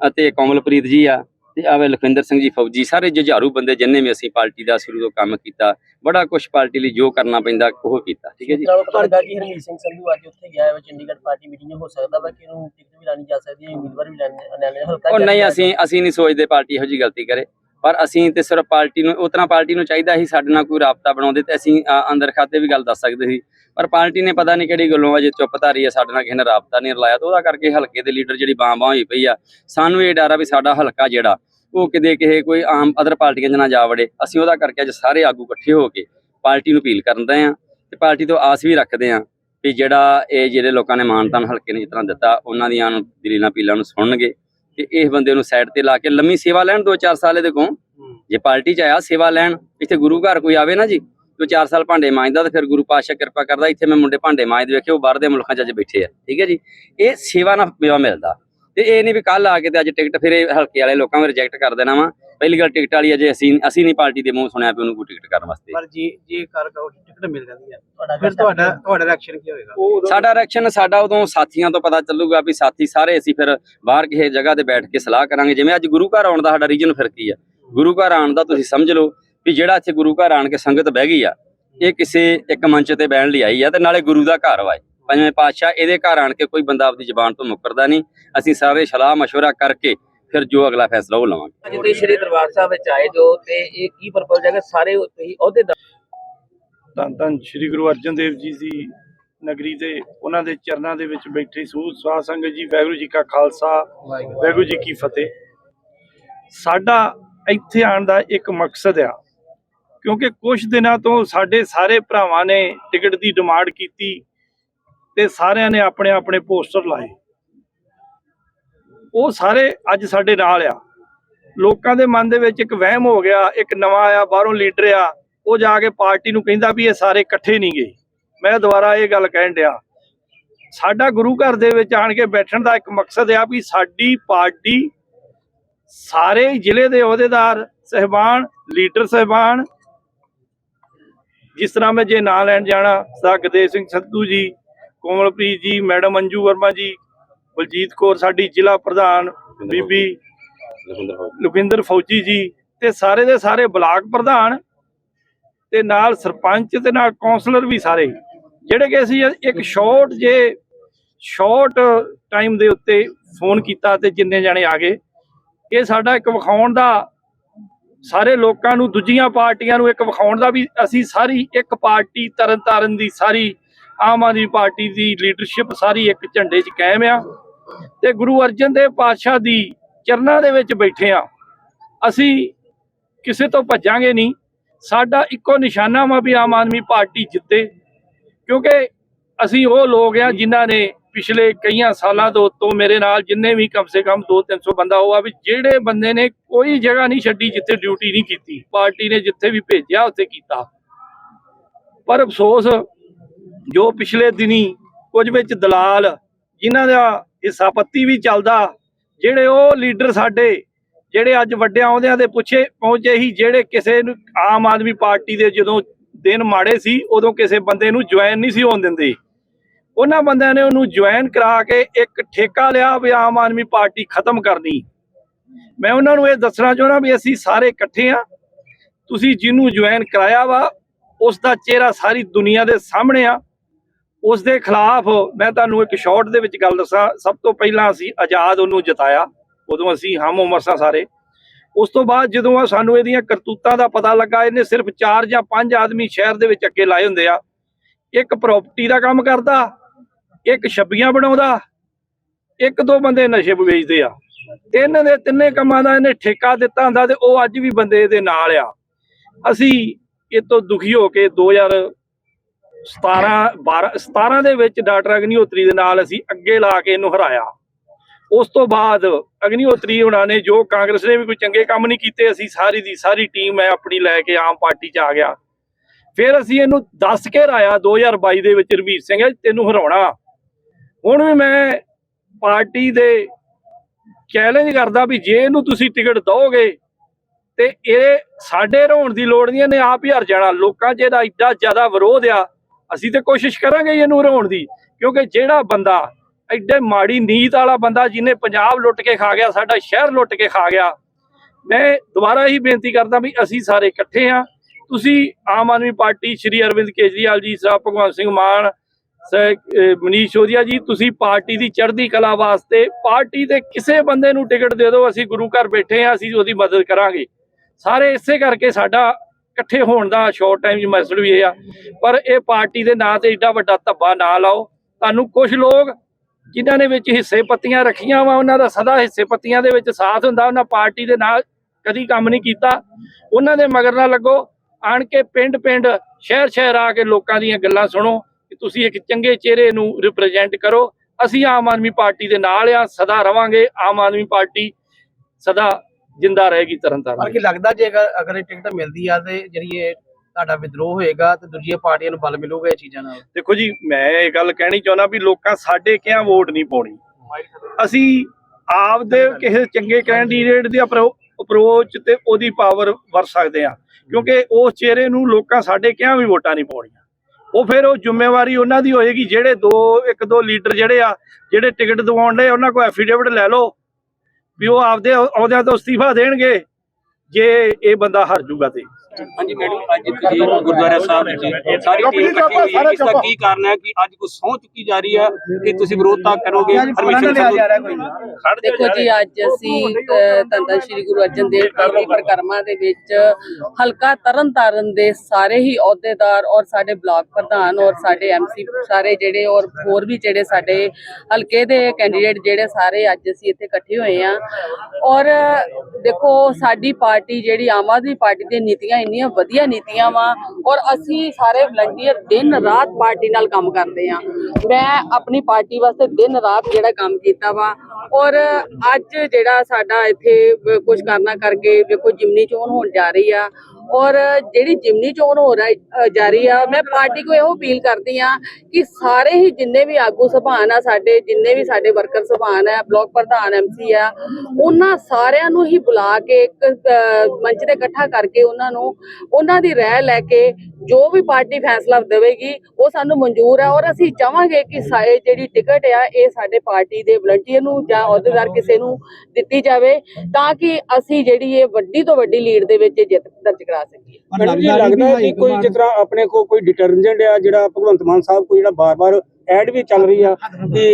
ਅਤੇ ਕਮਲਪ੍ਰੀਤ ਜੀ ਆ। ਤੇ ਆਵੇ ਲਖਵਿੰਦਰ ਸਿੰਘ ਜੀ ਫੌਜੀ ਸਾਰੇ ਜੁਝਾਰੂ ਬੰਦੇ ਜਿੰਨੇ ਵੀ ਅਸੀਂ ਪਾਰਟੀ ਦਾ ਸ਼ੁਰੂ ਤੋਂ ਕੰਮ ਕੀਤਾ ਬੜਾ ਕੁਝ ਪਾਰਟੀ ਲਈ ਜੋ ਕਰਨਾ ਪੈਂਦਾ ਉਹ ਕੀਤਾ ਠੀਕ ਹੈ ਜੀ ਲੱਗਾ ਕਿ ਹਰਮੀਤ ਸਿੰਘ ਸੰਧੂ ਅੱਜ ਉੱਥੇ ਗਿਆ ਹੈ ਚੰਡੀਗੜ੍ਹ ਪਾਰਟੀ ਮੀਟਿੰਗ ਹੋ ਸਕਦਾ ਵਾ ਕਿ ਇਹਨੂੰ ਟਿਕਟ ਵੀ ਲਾਣੀ ਜਾ ਸਕਦੀ ਹੈ ਉਮੀਦਵਾਰ ਵੀ ਲੈਣੇ ਹਲਕਾ ਉਹ ਨਹੀਂ। ਅਸੀਂ ਅਸੀਂ ਨਹੀਂ ਸੋਚਦੇ ਪਾਰਟੀ ਇਹੋ ਜੀ ਗਲਤੀ ਕਰੇ ਪਰ ਅਸੀਂ ਤੇ ਸਿਰਫ ਪਾਰਟੀ ਨੂੰ ਉਤਨਾ ਪਾਰਟੀ ਨੂੰ ਚਾਹੀਦਾ ਸੀ ਸਾਡੇ ਨਾਲ ਕੋਈ ਰਾਬਤਾ ਬਣਾਉਂਦੇ ਤੇ ਅਸੀਂ ਅੰਦਰ ਖਾਤੇ ਵੀ ਗੱਲ ਦੱਸ ਸਕਦੇ ਸੀ ਪਰ ਪਾਰਟੀ ਨੇ ਪਤਾ ਨਹੀਂ ਕਿਹੜੀ ਗੱਲੋਂ ਅਜੇ ਚੁੱਪ ਧਾਰੀ ਹੈ ਸਾਡੇ ਨਾਲ ਕਿਸੇ ਨੇ ਰਾਬਤਾ ਨਹੀਂ ਰਲਾਇਆ ਤੇ ਉਹਦਾ ਕਰਕੇ ਹਲਕੇ ਦੇ ਲੀਡਰ ਜਿਹੜੀ ਬਾਂਹ ਹੋਈ ਪਈ ਆ ਸਾਨੂੰ ਇਹ ਡਰ ਆ ਵੀ ਸਾਡਾ ਹਲਕਾ ਜਿਹੜਾ ਉਹ ਕਿਤੇ ਕਿਸੇ ਕੋਈ ਆਮ ਅਦਰ ਪਾਰਟੀਆਂ 'ਚ ਨਾ ਜਾ ਵੜੇ ਅਸੀਂ ਉਹਦਾ ਕਰਕੇ ਅੱਜ ਸਾਰੇ ਆਗੂ ਇਕੱਠੇ ਹੋ ਕੇ ਪਾਰਟੀ ਨੂੰ ਅਪੀਲ ਕਰਨ ਦੇ ਆ ਤੇ ਪਾਰਟੀ ਤੋਂ ਆਸ ਵੀ ਰੱਖਦੇ ਆ ਵੀ ਜਿਹੜਾ ਇਹ ਜਿਹੜੇ ਲੋਕਾਂ ਨੇ ਮਾਨਤਾਨ ਹਲਕੇ ਨੇ ਤਰ੍ਹਾਂ ਦਿੱਤਾ ਉਹਨਾਂ ਦੀਆਂ ਦਿਲੀਲਾਂ ਪੀਲਾਂ ਨੂੰ ਸੁਣਨਗੇ ਕਿ ਇਸ ਬੰਦੇ ਨੂੰ ਸਾਈਡ ਤੇ ਲਾ ਕੇ ਲੰਮੀ ਸੇਵਾ ਲੈਣ 2-4 ਸਾਲ ਇਹਦੇ ਕੋਲ। ਜੇ ਪਾਰਟੀ ਚ ਆਇਆ ਸੇਵਾ ਲੈਣ ਇੱਥੇ ਗੁਰੂ ਘਰ ਕੋਈ ਆਵੇ ਨਾ ਜੀ ਦੋ ਚਾਰ ਸਾਲ ਭਾਂਡੇ ਮਾਂਜਦਾ ਤੇ ਫਿਰ ਗੁਰੂ ਪਾਤਸ਼ਾਹ ਕਿਰਪਾ ਕਰਦਾ ਇੱਥੇ ਮੈਂ ਮੁੰਡੇ ਭਾਂਡੇ ਮਾਂਜਦੇ ਵੇਖੇ ਉਹ ਬਾਹਰ ਦੇ ਮੁਲਕਾਂ ਚ ਅੱਜ ਬੈਠੇ ਆ ਠੀਕ ਹੈ ਜੀ? ਇਹ ਸੇਵਾ ਨਾਲ ਮੇਵਾ ਮਿਲਦਾ। ਤੇ ਇਹ ਨਹੀਂ ਵੀ ਕੱਲ ਆ ਕੇ ਤੇ ਅੱਜ ਟਿਕਟ ਫਿਰ ਇਹ ਹਲਕੇ ਵਾਲੇ ਲੋਕਾਂ ਨੂੰ ਰਿਜੈਕਟ ਕਰ ਦੇਣਾ ਵਾ। ਪਹਿਲੀ ਗੱਲ ਟਿਕਟ ਵਾਲੀ ਅਜੇ ਅਸੀਂ ਅਸੀਂ ਨਹੀਂ ਪਾਰਟੀ ਦੇ ਮੂੰਹ ਸੁਣਿਆ ਵੀ ਉਹਨੂੰ ਕੋਈ ਟਿਕਟ ਕਰਨ ਵਾਸਤੇ। ਪਰ ਜੇ ਜੇ ਕਰ ਟਿਕਟ ਮਿਲ ਜਾਂਦੀ ਹੈ ਫਿਰ ਤੁਹਾਡਾ ਤੁਹਾਡਾ ਰਿਐਕਸ਼ਨ ਕੀ ਹੋਏਗਾ? ਸਾਡਾ ਰਿਐਕਸ਼ਨ ਸਾਡਾ ਉਦੋਂ ਸਾਥੀਆਂ ਤੋਂ ਪਤਾ ਚੱਲੂਗਾ ਵੀ ਸਾਥੀ ਸਾਰੇ ਅਸੀਂ ਫਿਰ ਬਾਹਰ ਕਿਸੇ ਜਗ੍ਹਾ ਤੇ ਬੈਠ ਕੇ ਸਲਾਹ ਕਰਾਂਗੇ। ਜਿਵੇਂ ਅੱਜ ਗੁਰੂ ਘਰ ਆਉਣ ਦਾ ਸਾਡਾ ਰੀਜਨ ਫਿਰ ਕੀ ਆ? ਗੁਰੂ ਘਰ ਆਉਣ ਦਾ ਤੁਸੀਂ ਸਮਝ ਲਓ ਵੀ ਜਿਹੜਾ ਇੱਥੇ ਗੁਰੂ ਘਰ ਆਣ ਕੇ ਸੰਗਤ ਬਹਿ ਗਈ ਆ ਇਹ ਕਿਸੇ ਇੱਕ ਮੰਚ ਤੇ ਬਹਿਣ ਲਈ ਆਈ ਆ ਤੇ ਨਾਲੇ ਗੁਰੂ ਦਾ ਘਰ ਵਾ ਇਹ। ਪੰਜਵੇਂ ਪਾਤਸ਼ਾਹ ਇਹਦੇ ਘਰ ਆਣ ਕੇ ਕੋਈ ਬੰਦਾ ਆਪਣੀ ਜ਼ਬਾਨ ਤੋਂ ਮੁੱਕਰਦਾ ਨਹੀਂ। ਅਸੀਂ ਸਾਰੇ ਸਲਾਹ ਮਸ਼ਵਰਾ ਕਰਕੇ ਫਿਰ ਜੋ ਅਗਲਾ ਫੈਸਲਾ ਉਹ ਲਵਾਂਗੇ। ਜਿੱਤੇ ਸ਼੍ਰੀ ਦਰਬਾਰ ਸਾਹਿਬ ਵਿੱਚ ਆਏ ਜੋ ਤੇ ਇਹ ਕੀ ਪਰਪਸ ਹੈ ਸਾਰੇ ਤੁਸੀਂ ਅਹੁਦੇ ਤਾਂ ਤਾਂ ਸ਼੍ਰੀ ਗੁਰੂ ਅਰਜਨ ਦੇਵ ਜੀ ਦੀ ਨਗਰੀ ਦੇ ਉਹਨਾਂ ਦੇ ਚਰਨਾਂ ਦੇ ਵਿੱਚ ਬੈਠੇ ਸੂਤ ਸਾਧ ਸੰਗਤ ਜੀ ਵੈਗੁਰੂ ਜੀ ਕਾ ਖਾਲਸਾ ਵੈਗੁਰੂ ਜੀ ਕੀ ਫਤਿਹ। ਸਾਡਾ ਇੱਥੇ ਆਣ ਦਾ ਇੱਕ ਮਕਸਦ ਆ ਕਿਉਂਕਿ ਕੁਝ ਦਿਨਾਂ ਤੋਂ ਸਾਡੇ ਸਾਰੇ ਭਰਾਵਾਂ ਨੇ ਟਿਕਟ ਦੀ ਡਿਮਾਂਡ ਕੀਤੀ ਤੇ ਸਾਰਿਆਂ ਨੇ ਆਪਣੇ ਆਪਣੇ ਪੋਸਟਰ ਲਾਏ। ਉਹ ਸਾਰੇ ਅੱਜ ਸਾਡੇ ਨਾਲ ਆ। ਲੋਕਾਂ ਦੇ ਮਨ ਦੇ ਵਿੱਚ ਇੱਕ ਵਹਿਮ ਹੋ ਗਿਆ, ਇੱਕ ਨਵਾਂ ਆ ਬਾਹਰੋਂ ਲੀਡਰ ਆ, ਉਹ ਜਾ ਕੇ ਪਾਰਟੀ ਨੂੰ ਕਹਿੰਦਾ ਵੀ ਇਹ ਸਾਰੇ ਇਕੱਠੇ ਨਹੀਂ ਗਏ। ਮੈਂ ਦੁਬਾਰਾ ਇਹ ਗੱਲ ਕਹਿਣ ਡਿਆ। ਸਾਡਾ ਗੁਰੂ ਘਰ ਦੇ ਵਿੱਚ ਆਣ ਕੇ ਬੈਠਣ ਦਾ ਇੱਕ ਮਕਸਦ ਆ ਵੀ ਸਾਡੀ ਪਾਰਟੀ ਸਾਰੇ ਜ਼ਿਲ੍ਹੇ ਦੇ ਅਹੁਦੇਦਾਰ, ਸਹਿਬਾਨ, ਲੀਡਰ ਸਹਿਬਾਨ, ਜਿਸ ਤਰ੍ਹਾਂ ਮੈਂ ਜੇ ਨਾਂ ਲੈਣ ਜਾਣਾ, ਸਾ ਗਦੇਵ ਸਿੰਘ ਸੰਧੂ ਜੀ ਕੋਮਲਪ੍ਰੀਤ ਜੀ ਮੈਡਮ ਅੰਜੂ ਵਰਮਾ ਜੀ ਬਲਜੀਤ ਕੌਰ ਸਾਡੀ ਜ਼ਿਲ੍ਹਾ ਪ੍ਰਧਾਨ ਬੀਬੀ ਲੁਕਿੰਦਰ ਫੌਜੀ। ਜੀ ਤੇ ਸਾਰੇ ਦੇ ਸਾਰੇ ਬਲਾਕ ਪ੍ਰਧਾਨ ਤੇ ਨਾਲ ਸਰਪੰਚ ਤੇ ਨਾਲ ਕਾਉਂਸਲਰ ਵੀ ਸਾਰੇ। ਜਿਹੜੇ ਕਿ ਅਸੀਂ ਇੱਕ ਸ਼ਾਰਟ ਜੇ ਸ਼ਾਰਟ ਟਾਈਮ ਦੇ ਉੱਤੇ ਫੋਨ ਕੀਤਾ ਤੇ ਜਿੰਨੇ ਜਾਣੇ ਆ ਗਏ। ਇਹ ਸਾਡਾ ਇੱਕ ਵਿਖਾਉਣ ਦਾ ਸਾਰੇ ਲੋਕਾਂ ਨੂੰ ਦੂਜੀਆਂ ਪਾਰਟੀਆਂ ਨੂੰ ਇੱਕ ਵਿਖਾਉਣ ਦਾ ਵੀ ਅਸੀਂ ਸਾਰੀ ਇੱਕ ਪਾਰਟੀ ਤਰਨ ਤਾਰਨ ਦੀ ਸਾਰੀ ਆਮ ਆਦਮੀ ਪਾਰਟੀ ਦੀ ਲੀਡਰਸ਼ਿਪ ਸਾਰੀ ਇੱਕ ਝੰਡੇ 'ਚ ਕਾਇਮ ਆ ਤੇ ਗੁਰੂ ਅਰਜਨ ਦੇਵ ਪਾਤਸ਼ਾਹ ਦੀ ਚਰਨਾਂ ਦੇ ਵਿੱਚ ਬੈਠੇ ਆ। ਅਸੀਂ ਕਿਸੇ ਤੋਂ ਭੱਜਾਂਗੇ ਨਹੀਂ। ਸਾਡਾ ਇੱਕੋ ਨਿਸ਼ਾਨਾ ਵਾ ਵੀ ਆਮ ਆਦਮੀ ਪਾਰਟੀ ਜਿੱਤੇ, ਕਿਉਂਕਿ ਅਸੀਂ ਉਹ ਲੋਕ ਆ ਜਿਨ੍ਹਾਂ ਨੇ ਪਿਛਲੇ ਕਈਆਂ ਸਾਲਾਂ ਤੋਂ ਤੋਂ ਮੇਰੇ ਨਾਲ ਜਿੰਨੇ ਵੀ ਕਮ ਸੇ ਕਮ 2-300 ਬੰਦਾ ਉਹ ਆ ਵੀ ਜਿਹੜੇ ਬੰਦੇ ਨੇ ਕੋਈ ਜਗ੍ਹਾ ਨਹੀਂ ਛੱਡੀ ਜਿੱਥੇ ਡਿਊਟੀ ਨਹੀਂ ਕੀਤੀ। ਪਾਰਟੀ ਨੇ ਜਿੱਥੇ ਵੀ ਭੇਜਿਆ, ਉੱਥੇ ਕੀਤਾ। ਪਰ ਅਫਸੋਸ ਜੋ ਪਿਛਲੇ ਦਿਨੀ ਕੁਝ ਵਿੱਚ ਦਲਾਲ ਜਿਨ੍ਹਾਂ ਦਾ ਹਿੱਸਾ ਪੱਤੀ ਵੀ ਚੱਲਦਾ, ਜਿਹੜੇ ਉਹ ਲੀਡਰ ਸਾਡੇ, ਜਿਹੜੇ ਅੱਜ ਵੱਡਿਆਂ ਅਹੁਦਿਆਂ ਦੇ ਪੁੱਛੇ ਪਹੁੰਚੇ ਹੀ ਜਿਹੜੇ ਕਿਸੇ ਨੂੰ ਆਮ ਆਦਮੀ ਪਾਰਟੀ ਦੇ ਜਦੋਂ ਦਿਨ ਮਾੜੇ ਸੀ, ਉਦੋਂ ਕਿਸੇ ਬੰਦੇ ਨੂੰ ਜੁਆਇਨ ਨਹੀਂ ਸੀ ਹੋਣ ਦਿੰਦੇ। ਉਹਨਾਂ ਬੰਦਿਆਂ ਨੇ ਉਹਨੂੰ ਜੁਆਇਨ ਕਰਾ ਕੇ ਇੱਕ ਠੇਕਾ ਲਿਆ ਵੀ ਆਮ ਆਦਮੀ ਪਾਰਟੀ ਖਤਮ ਕਰਨੀ। ਮੈਂ ਉਹਨਾਂ ਨੂੰ ਇਹ ਦੱਸਣਾ ਚਾਹੁੰਦਾ ਵੀ ਅਸੀਂ ਸਾਰੇ ਇਕੱਠੇ ਆ ਤੁਸੀਂ ਜਿਹਨੂੰ ਜੁਆਇਨ ਕਰਾਇਆ ਵਾ ਉਸ ਦਾ ਚਿਹਰਾ ਸਾਰੀ ਦੁਨੀਆ ਦੇ ਸਾਹਮਣੇ ਆ। ਉਸ ਦੇ ਖਿਲਾਫ ਮੈਂ ਤੁਹਾਨੂੰ ਇੱਕ ਸ਼ਾਰਟ ਦੇ ਵਿੱਚ ਗੱਲ ਦੱਸਾਂ। ਸਭ ਤੋਂ ਪਹਿਲਾਂ ਅਸੀਂ ਆਜ਼ਾਦ ਉਹਨੂੰ ਜਿਤਾਇਆ। ਉਦੋਂ ਅਸੀਂ ਹਮ ਉਮਰ ਸਾਂ ਸਾਰੇ। ਉਸ ਤੋਂ ਬਾਅਦ ਜਦੋਂ ਆ ਸਾਨੂੰ ਇਹਦੀਆਂ ਕਰਤੂਤਾਂ ਦਾ ਪਤਾ ਲੱਗਾ, ਇਹਨੇ ਸਿਰਫ 4 ਜਾਂ 5 ਆਦਮੀ ਸ਼ਹਿਰ ਦੇ ਵਿੱਚ ਅੱਗੇ ਲਾਏ ਹੁੰਦੇ ਆ। ਇੱਕ ਪ੍ਰਾਪਰਟੀ ਦਾ ਕੰਮ ਕਰਦਾ, ਇੱਕ ਛੱਬੀਆਂ ਬਣਾਉਂਦਾ, ਇੱਕ ਦੋ ਬੰਦੇ ਨਸ਼ੇ ਵੇਚਦੇ ਆ। ਤਿੰਨ ਦੇ ਤਿੰਨੇ ਕੰਮਾਂ ਦਾ ਇਹਨੇ ਠੇਕਾ ਦਿੱਤਾ ਹੁੰਦਾ ਤੇ ਉਹ ਅੱਜ ਵੀ ਬੰਦੇ ਇਹਦੇ ਨਾਲ ਆ। ਅਸੀਂ ਇਹ ਤੋਂ ਦੁਖੀ ਹੋ ਕੇ 2017 12 17 ਦੇ ਵਿੱਚ ਡਾਕਟਰ ਅਗਨੀਹੋਤਰੀ ਦੇ ਨਾਲ ਅਸੀਂ ਅੱਗੇ ਲਾ ਕੇ ਇਹਨੂੰ ਹਰਾਇਆ। ਉਸ ਤੋਂ ਬਾਅਦ ਅਗਨੀਹੋਤਰੀ ਉਹਨਾਂ ਨੇ ਜੋ ਕਾਂਗਰਸ ਨੇ ਵੀ ਕੋਈ ਚੰਗੇ ਕੰਮ ਨਹੀਂ ਕੀਤੇ, ਅਸੀਂ ਸਾਰੀ ਦੀ ਸਾਰੀ ਟੀਮ ਮੈਂ ਆਪਣੀ ਲੈ ਕੇ ਆਮ ਪਾਰਟੀ 'ਚ ਆ ਗਿਆ। ਫਿਰ ਅਸੀਂ ਇਹਨੂੰ ਦੱਸ ਕੇ ਹਰਾਇਆ 2022 ਦੇ ਵਿੱਚ ਰਵੀਰ ਸਿੰਘ ਤੈਨੂੰ ਹਰਾਉਣਾ। ਹੁਣ ਵੀ ਮੈਂ ਪਾਰਟੀ ਦੇ ਚੈਲੰਜ ਕਰਦਾ ਵੀ ਜੇ ਇਹਨੂੰ ਤੁਸੀਂ ਟਿਕਟ ਦਿਓਗੇ, ਤੇ ਇਹ ਸਾਡੇ ਹਰਾਉਣ ਦੀ ਲੋੜ ਨਹੀਂ, ਇਹਨੇ ਆਪ ਹੀ ਹਰ ਜਾਣਾ। ਲੋਕਾਂ 'ਚ ਇਹਦਾ ਇੱਡਾ ਜ਼ਿਆਦਾ ਵਿਰੋਧ ਆ ਅਸੀਂ ਤੇ ਕੋਸ਼ਿਸ਼ ਕਰਾਂਗੇ ਇਹਨੂੰ ਹਰਾਉਣ ਦੀ, ਕਿਉਂਕਿ ਜਿਹੜਾ ਬੰਦਾ ਐਡੇ ਮਾੜੀ ਨੀਤ ਵਾਲਾ ਬੰਦਾ ਜਿਹਨੇ ਪੰਜਾਬ ਲੁੱਟ ਕੇ ਖਾ ਗਿਆ, ਸਾਡਾ ਸ਼ਹਿਰ ਲੁੱਟ ਕੇ ਖਾ ਗਿਆ, ਮੈਂ ਦੁਬਾਰਾ ਹੀ ਬੇਨਤੀ ਕਰਦਾ ਵੀ ਅਸੀਂ ਸਾਰੇ ਇਕੱਠੇ ਆ ਤੁਸੀਂ ਆਮ ਆਦਮੀ ਪਾਰਟੀ ਸ਼੍ਰੀ ਅਰਵਿੰਦ ਕੇਜਰੀਵਾਲ ਜੀ ਸਾਹਿਬ ਭਗਵੰਤ ਸਿੰਘ ਮਾਨ ਮਨੀਸ਼ ਸ਼ੋਦੀਆ ਜੀ, ਤੁਸੀਂ ਪਾਰਟੀ ਦੀ ਚੜ੍ਹਦੀ ਕਲਾ ਵਾਸਤੇ ਪਾਰਟੀ ਦੇ ਕਿਸੇ ਬੰਦੇ ਨੂੰ ਟਿਕਟ ਦੇ ਦਿਓ, ਅਸੀਂ ਗੁਰੂ ਘਰ ਬੈਠੇ ਆ ਅਸੀਂ ਉਹਦੀ ਮਦਦ ਕਰਾਂਗੇ। ਸਾਰੇ ਇਸੇ ਕਰਕੇ ਸਾਡਾ ਇਕੱਠੇ ਹੋਣ ਦਾ ਸ਼ਾਰਟ ਟਾਈਮ 'ਚ ਮਸਲ ਵੀ ਇਹ ਆ। ਪਰ ਇਹ ਪਾਰਟੀ ਦੇ ਨਾਂ ਤੇ ਏਡਾ ਵੱਡਾ ਧੱਬਾ ਨਾ ਲਾਓ। ਤੁਹਾਨੂੰ ਕੁਝ ਲੋਕ ਜਿਨ੍ਹਾਂ ਨੇ ਵਿੱਚ ਹਿੱਸੇ ਪੱਤੀਆਂ ਰੱਖੀਆਂ ਵਾ, ਉਹਨਾਂ ਦਾ ਸਦਾ ਹਿੱਸੇ ਪੱਤੀਆਂ ਦੇ ਵਿੱਚ ਸਾਥ ਹੁੰਦਾ, ਉਹਨਾਂ ਪਾਰਟੀ ਦੇ ਨਾਲ ਕਦੀ ਕੰਮ ਨਹੀਂ ਕੀਤਾ। ਉਹਨਾਂ ਦੇ ਮਗਰ ਨਾ ਲੱਗੋ। ਆਣ ਕੇ ਪਿੰਡ ਪਿੰਡ, ਸ਼ਹਿਰ ਸ਼ਹਿਰ ਆ ਕੇ ਲੋਕਾਂ ਦੀਆਂ ਗੱਲਾਂ ਸੁਣੋ ਕਿ ਤੁਸੀਂ ਇੱਕ ਚੰਗੇ ਚਿਹਰੇ ਨੂੰ ਰਿਪਰੈਜ਼ੈਂਟ ਕਰੋ। ਅਸੀਂ ਆਮ ਆਦਮੀ ਪਾਰਟੀ ਦੇ ਨਾਲ ਆ, ਸਦਾ ਰਵਾਂਗੇ। ਆਮ ਆਦਮੀ ਪਾਰਟੀ ਸਦਾ ਜਿੰਦਾ ਰਹੇਗੀ ਤਰਨਤਾਰਨ ਪਰ ਕੀ ਲੱਗਦਾ ਜੇ ਅਗਰ ਅਗਰ ਇਹ ਟਿਕਟ ਮਿਲਦੀ ਆ ਤੇ ਜਿਹੜੀ ਇਹ ਤੁਹਾਡਾ ਵਿਦਰੋਹ ਹੋਏਗਾ ਤੇ ਦੂਜੀਆਂ ਪਾਰਟੀਆਂ ਨੂੰ ਬਲ ਮਿਲੂਗਾ ਇਹ ਚੀਜ਼ਾਂ ਨਾਲ? ਦੇਖੋ ਜੀ ਮੈਂ ਇਹ ਗੱਲ ਕਹਿਣੀ ਚਾਹੁੰਦਾ ਵੀ ਲੋਕਾਂ ਸਾਡੇ ਕਿਹਾ ਵੋਟ ਨਹੀਂ ਪਾਉਣੀ। ਅਸੀਂ ਆਪਦੇ ਕਿਸੇ ਚੰਗੇ ਕੈਂਡੀਡੇਟ ਦੀ ਅਪਰੋਚ ਤੇ ਉਹਦੀ ਪਾਵਰ ਵਰ ਸਕਦੇ ਆ ਕਿਉਂਕਿ ਉਸ ਚਿਹਰੇ ਨੂੰ ਲੋਕਾਂ ਸਾਡੇ ਕਿਹਾ ਵੀ ਵੋਟਾਂ ਨਹੀਂ ਪਾਉਣੀਆਂ। ਉਹ ਫਿਰ ਉਹ ਜ਼ਿੰਮੇਵਾਰੀ ਉਹਨਾਂ ਦੀ ਹੋਏਗੀ ਜਿਹੜੇ ਦੋ ਇੱਕ ਦੋ ਲੀਡਰ ਜਿਹੜੇ ਆ ਜਿਹੜੇ ਟਿਕਟ ਦਿਵਾਉਣ ਦੇ ਉਹਨਾਂ ਕੋਲ ਐਫੀਡੇਵਿਟ ਲੈ ਲਓ। ਵੀ ਉਹ ਆਪਦੇ ਅਹੁਦਿਆਂ ਤੋਂ ਅਸਤੀਫਾ ਦੇਣਗੇ ਜੇ ਇਹ ਬੰਦਾ ਹਾਰ ਜੂਗਾ ਤੇ। ਹਾਂਜੀ ਮੈਡਮ ਅੱਜ ਤੁਸੀਂ ਗੁਰਦੁਆਰਾ ਸਾਹਿਬ ਵਿੱਚ ਸਾਰੀ ਟੀਮ ਇਕੱਠੀ ਹੋਈ ਹੈ। ਇਸ ਦਾ ਕੀ ਕਾਰਨ ਹੈ ਕਿ ਅੱਜ ਕੋਈ ਸਹੁੰ ਚੁੱਕੀ ਜਾ ਰਹੀ ਹੈ ਕਿ ਤੁਸੀਂ ਵਿਰੋਧਤਾ ਕਰੋਗੇ? ਪਰਮਿਸ਼ਨ ਦੇਖੋ ਜੀ ਅੱਜ ਅਸੀਂ ਅ, ਧੰਨ ਧੰਨ ਸ਼੍ਰੀ ਗੁਰੂ ਅਰਜਨ ਦੇਵ ਜੀ ਦੀ ਪਰਿਕਰਮਾ ਦੇ ਵਿੱਚ ਹਲਕਾ ਤਰਨਤਾਰਨ ਦੇ ਸਾਰੇ ਹੀ ਅਹੁਦੇਦਾਰ ਔਰ ਸਾਡੇ ਬਲਾਕ ਪ੍ਰਧਾਨ ਔਰ ਸਾਡੇ ਐਮਸੀ ਸਾਰੇ ਜਿਹੜੇ ਔਰ ਹੋਰ ਵੀ ਜਿਹੜੇ ਸਾਡੇ ਹਲਕੇ ਦੇ ਕੈਂਡੀਡੇਟ ਜਿਹੜੇ ਸਾਰੇ ਅੱਜ ਅਸੀਂ ਇੱਥੇ ਇਕੱਠੇ ਹੋਏ ਆ ਔਰ ਦੇਖੋ ਸਾਡੀ ਪਾਰਟੀ ਜਿਹੜੀ ਆਮ ਆਦਮੀ ਪਾਰਟੀ ਦੀਆਂ ਨੀਤੀਆਂ ਇੰਨੀਆਂ ਵਧੀਆ ਨੀਤੀਆਂ ਵਾ ਔਰ ਅਸੀਂ ਸਾਰੇ ਵਲੰਟੀਅਰ ਦਿਨ ਰਾਤ ਪਾਰਟੀ ਨਾਲ ਕੰਮ ਕਰਦੇ ਆ। ਮੈਂ ਆਪਣੀ ਪਾਰਟੀ ਵਾਸਤੇ ਦਿਨ ਰਾਤ ਜਿਹੜਾ ਕੰਮ ਕੀਤਾ ਵਾ ਔਰ ਅੱਜ ਜਿਹੜਾ ਸਾਡਾ ਇੱਥੇ ਕੁਝ ਕਰਨਾ ਕਰਕੇ ਵੇਖੋ ਜਿਮਨੀ ਚੋਣ ਹੋਣ ਜਾ ਰਹੀ ਆ ਔਰ ਜਿਹੜੀ ਜਿਮਨੀ ਚੋਣ ਹੋ ਰਹੀ ਜਾ ਰਹੀ ਆ, ਮੈਂ ਪਾਰਟੀ ਕੋ ਇਹੋ ਅਪੀਲ ਕਰਦੀ ਆ ਕਿ ਸਾਰੇ ਹੀ ਜਿੰਨੇ ਵੀ ਆਗੂ ਸਭਾਨ ਆ ਸਾਡੇ, ਜਿੰਨੇ ਵੀ ਸਾਡੇ ਵਰਕਰ ਸਭਾਨ ਆ, ਬਲਾਕ ਪ੍ਰਧਾਨ ਐਮਸੀ ਆ, ਉਹਨਾਂ ਸਾਰਿਆਂ ਨੂੰ ਹੀ ਬੁਲਾ ਕੇ ਇੱਕ ਮੰਚ ਤੇ ਇਕੱਠਾ ਕਰਕੇ ਉਹਨਾਂ ਨੂੰ, ਉਹਨਾਂ ਦੀ ਰਾਏ ਲੈ ਕੇ ਜੋ ਵੀ ਪਾਰਟੀ ਫੈਸਲਾ ਦੇਵੇਗੀ ਉਹ ਸਾਨੂੰ ਮਨਜ਼ੂਰ ਹੈ ਔਰ ਅਸੀਂ ਚਾਹਾਂਗੇ ਕਿ ਸਾਰੇ ਜਿਹੜੀ ਟਿਕਟ ਆ ਇਹ ਸਾਡੇ ਪਾਰਟੀ ਦੇ ਵਲੰਟੀਅਰ ਨੂੰ ਜਾਂ ਅਹੁਦੇਦਾਰ ਕਿਸੇ ਨੂੰ ਦਿੱਤੀ ਜਾਵੇ ਤਾਂ ਕਿ ਅਸੀਂ ਜਿਹੜੀ ਇਹ ਵੱਡੀ ਤੋਂ ਵੱਡੀ ਲੀਡ ਦੇ ਵਿੱਚ ਜਿੱਤ ਦਰਜ ਕਰਾ ਸਕੀਏ। ਲੱਗਦਾ ਹੈ ਕਿ ਕੋਈ ਜਿਸ ਤਰ੍ਹਾਂ ਆਪਣੇ ਕੋ ਕੋਈ ਡਿਟਰਜੈਂਟ ਆ ਜਿਹੜਾ ਭਗਵੰਤ ਮਾਨ ਸਾਹਿਬ ਕੋ ਜਿਹੜਾ ਬਾਰ-ਬਾਰ ਐਡ ਵੀ ਚੱਲ ਰਹੀ ਆ ਕਿ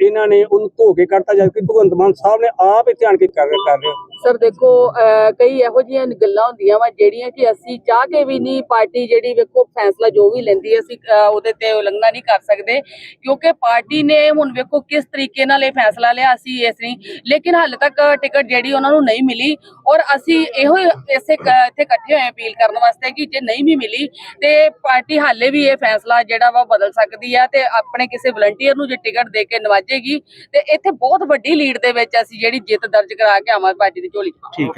ਇਹਨਾਂ ਨੇ ਉਹਨੂੰ ਧੋ ਕੇ ਕੱਢਤਾ ਜਦ ਕਿ ਭਗਵੰਤ ਮਾਨ ਸਾਹਿਬ ਨੇ ਆਪ ਇੱਥੇ ਆਣ ਕੇ ਕਰ ਕਰ ਰਹੇ ਸਰ ਦੇਖੋ, ਅਹ, ਕਈ ਇਹੋ ਜਿਹੀਆਂ ਗੱਲਾਂ ਹੁੰਦੀਆਂ ਵਾ ਜਿਹੜੀਆਂ ਕਿ ਅਸੀਂ ਚਾਹ ਕੇ ਵੀ ਨਹੀਂ ਪਾਰਟੀ ਜਿਹੜੀ ਵੇਖੋ ਫੈਸਲਾ ਜੋ ਵੀ ਲੈਂਦੀ ਅਸੀਂ ਉਹਦੇ ਤੇ ਉਲੰਘਣਾ ਨਹੀਂ ਕਰ ਸਕਦੇ। ਕਿਉਂਕਿ ਪਾਰਟੀ ਨੇ ਹੁਣ ਵੇਖੋ ਕਿਸ ਤਰੀਕੇ ਨਾਲ ਇਹ ਫੈਸਲਾ ਲਿਆ, ਅਸੀਂ ਇਸ ਨਹੀਂ ਲੇਕਿਨ ਹਾਲੇ ਤੱਕ ਟਿਕਟ ਜਿਹੜੀ ਉਹਨਾਂ ਨੂੰ ਨਹੀਂ ਮਿਲੀ ਔਰ ਅਸੀਂ ਇਹੋ ਇਸੇ ਇੱਥੇ ਇਕੱਠੇ ਹੋਏ ਅਪੀਲ ਕਰਨ ਵਾਸਤੇ ਕਿ ਜੇ ਨਹੀਂ ਵੀ ਮਿਲੀ, ਤੇ ਪਾਰਟੀ ਹਾਲੇ ਵੀ ਇਹ ਫੈਸਲਾ ਜਿਹੜਾ ਵਾ ਬਦਲ ਸਕਦੀ ਹੈ ਤੇ ਆਪਣੇ ਕਿਸੇ ਵਲੰਟੀਅਰ ਨੂੰ ਜੇ ਟਿਕਟ ਦੇ ਕੇ ਨਵਾਜੇਗੀ, ਤੇ ਇੱਥੇ ਬਹੁਤ ਵੱਡੀ ਲੀਡ ਦੇ ਵਿੱਚ ਅਸੀਂ ਜਿਹੜੀ ਜਿੱਤ ਦਰਜ ਕਰਾ ਕੇ ਆਮ ਆਦਮੀ ਪਾਰਟੀ ਦੀ ਝੋਲੀ 'ਚ ਪਾਵਾਂਗੇ।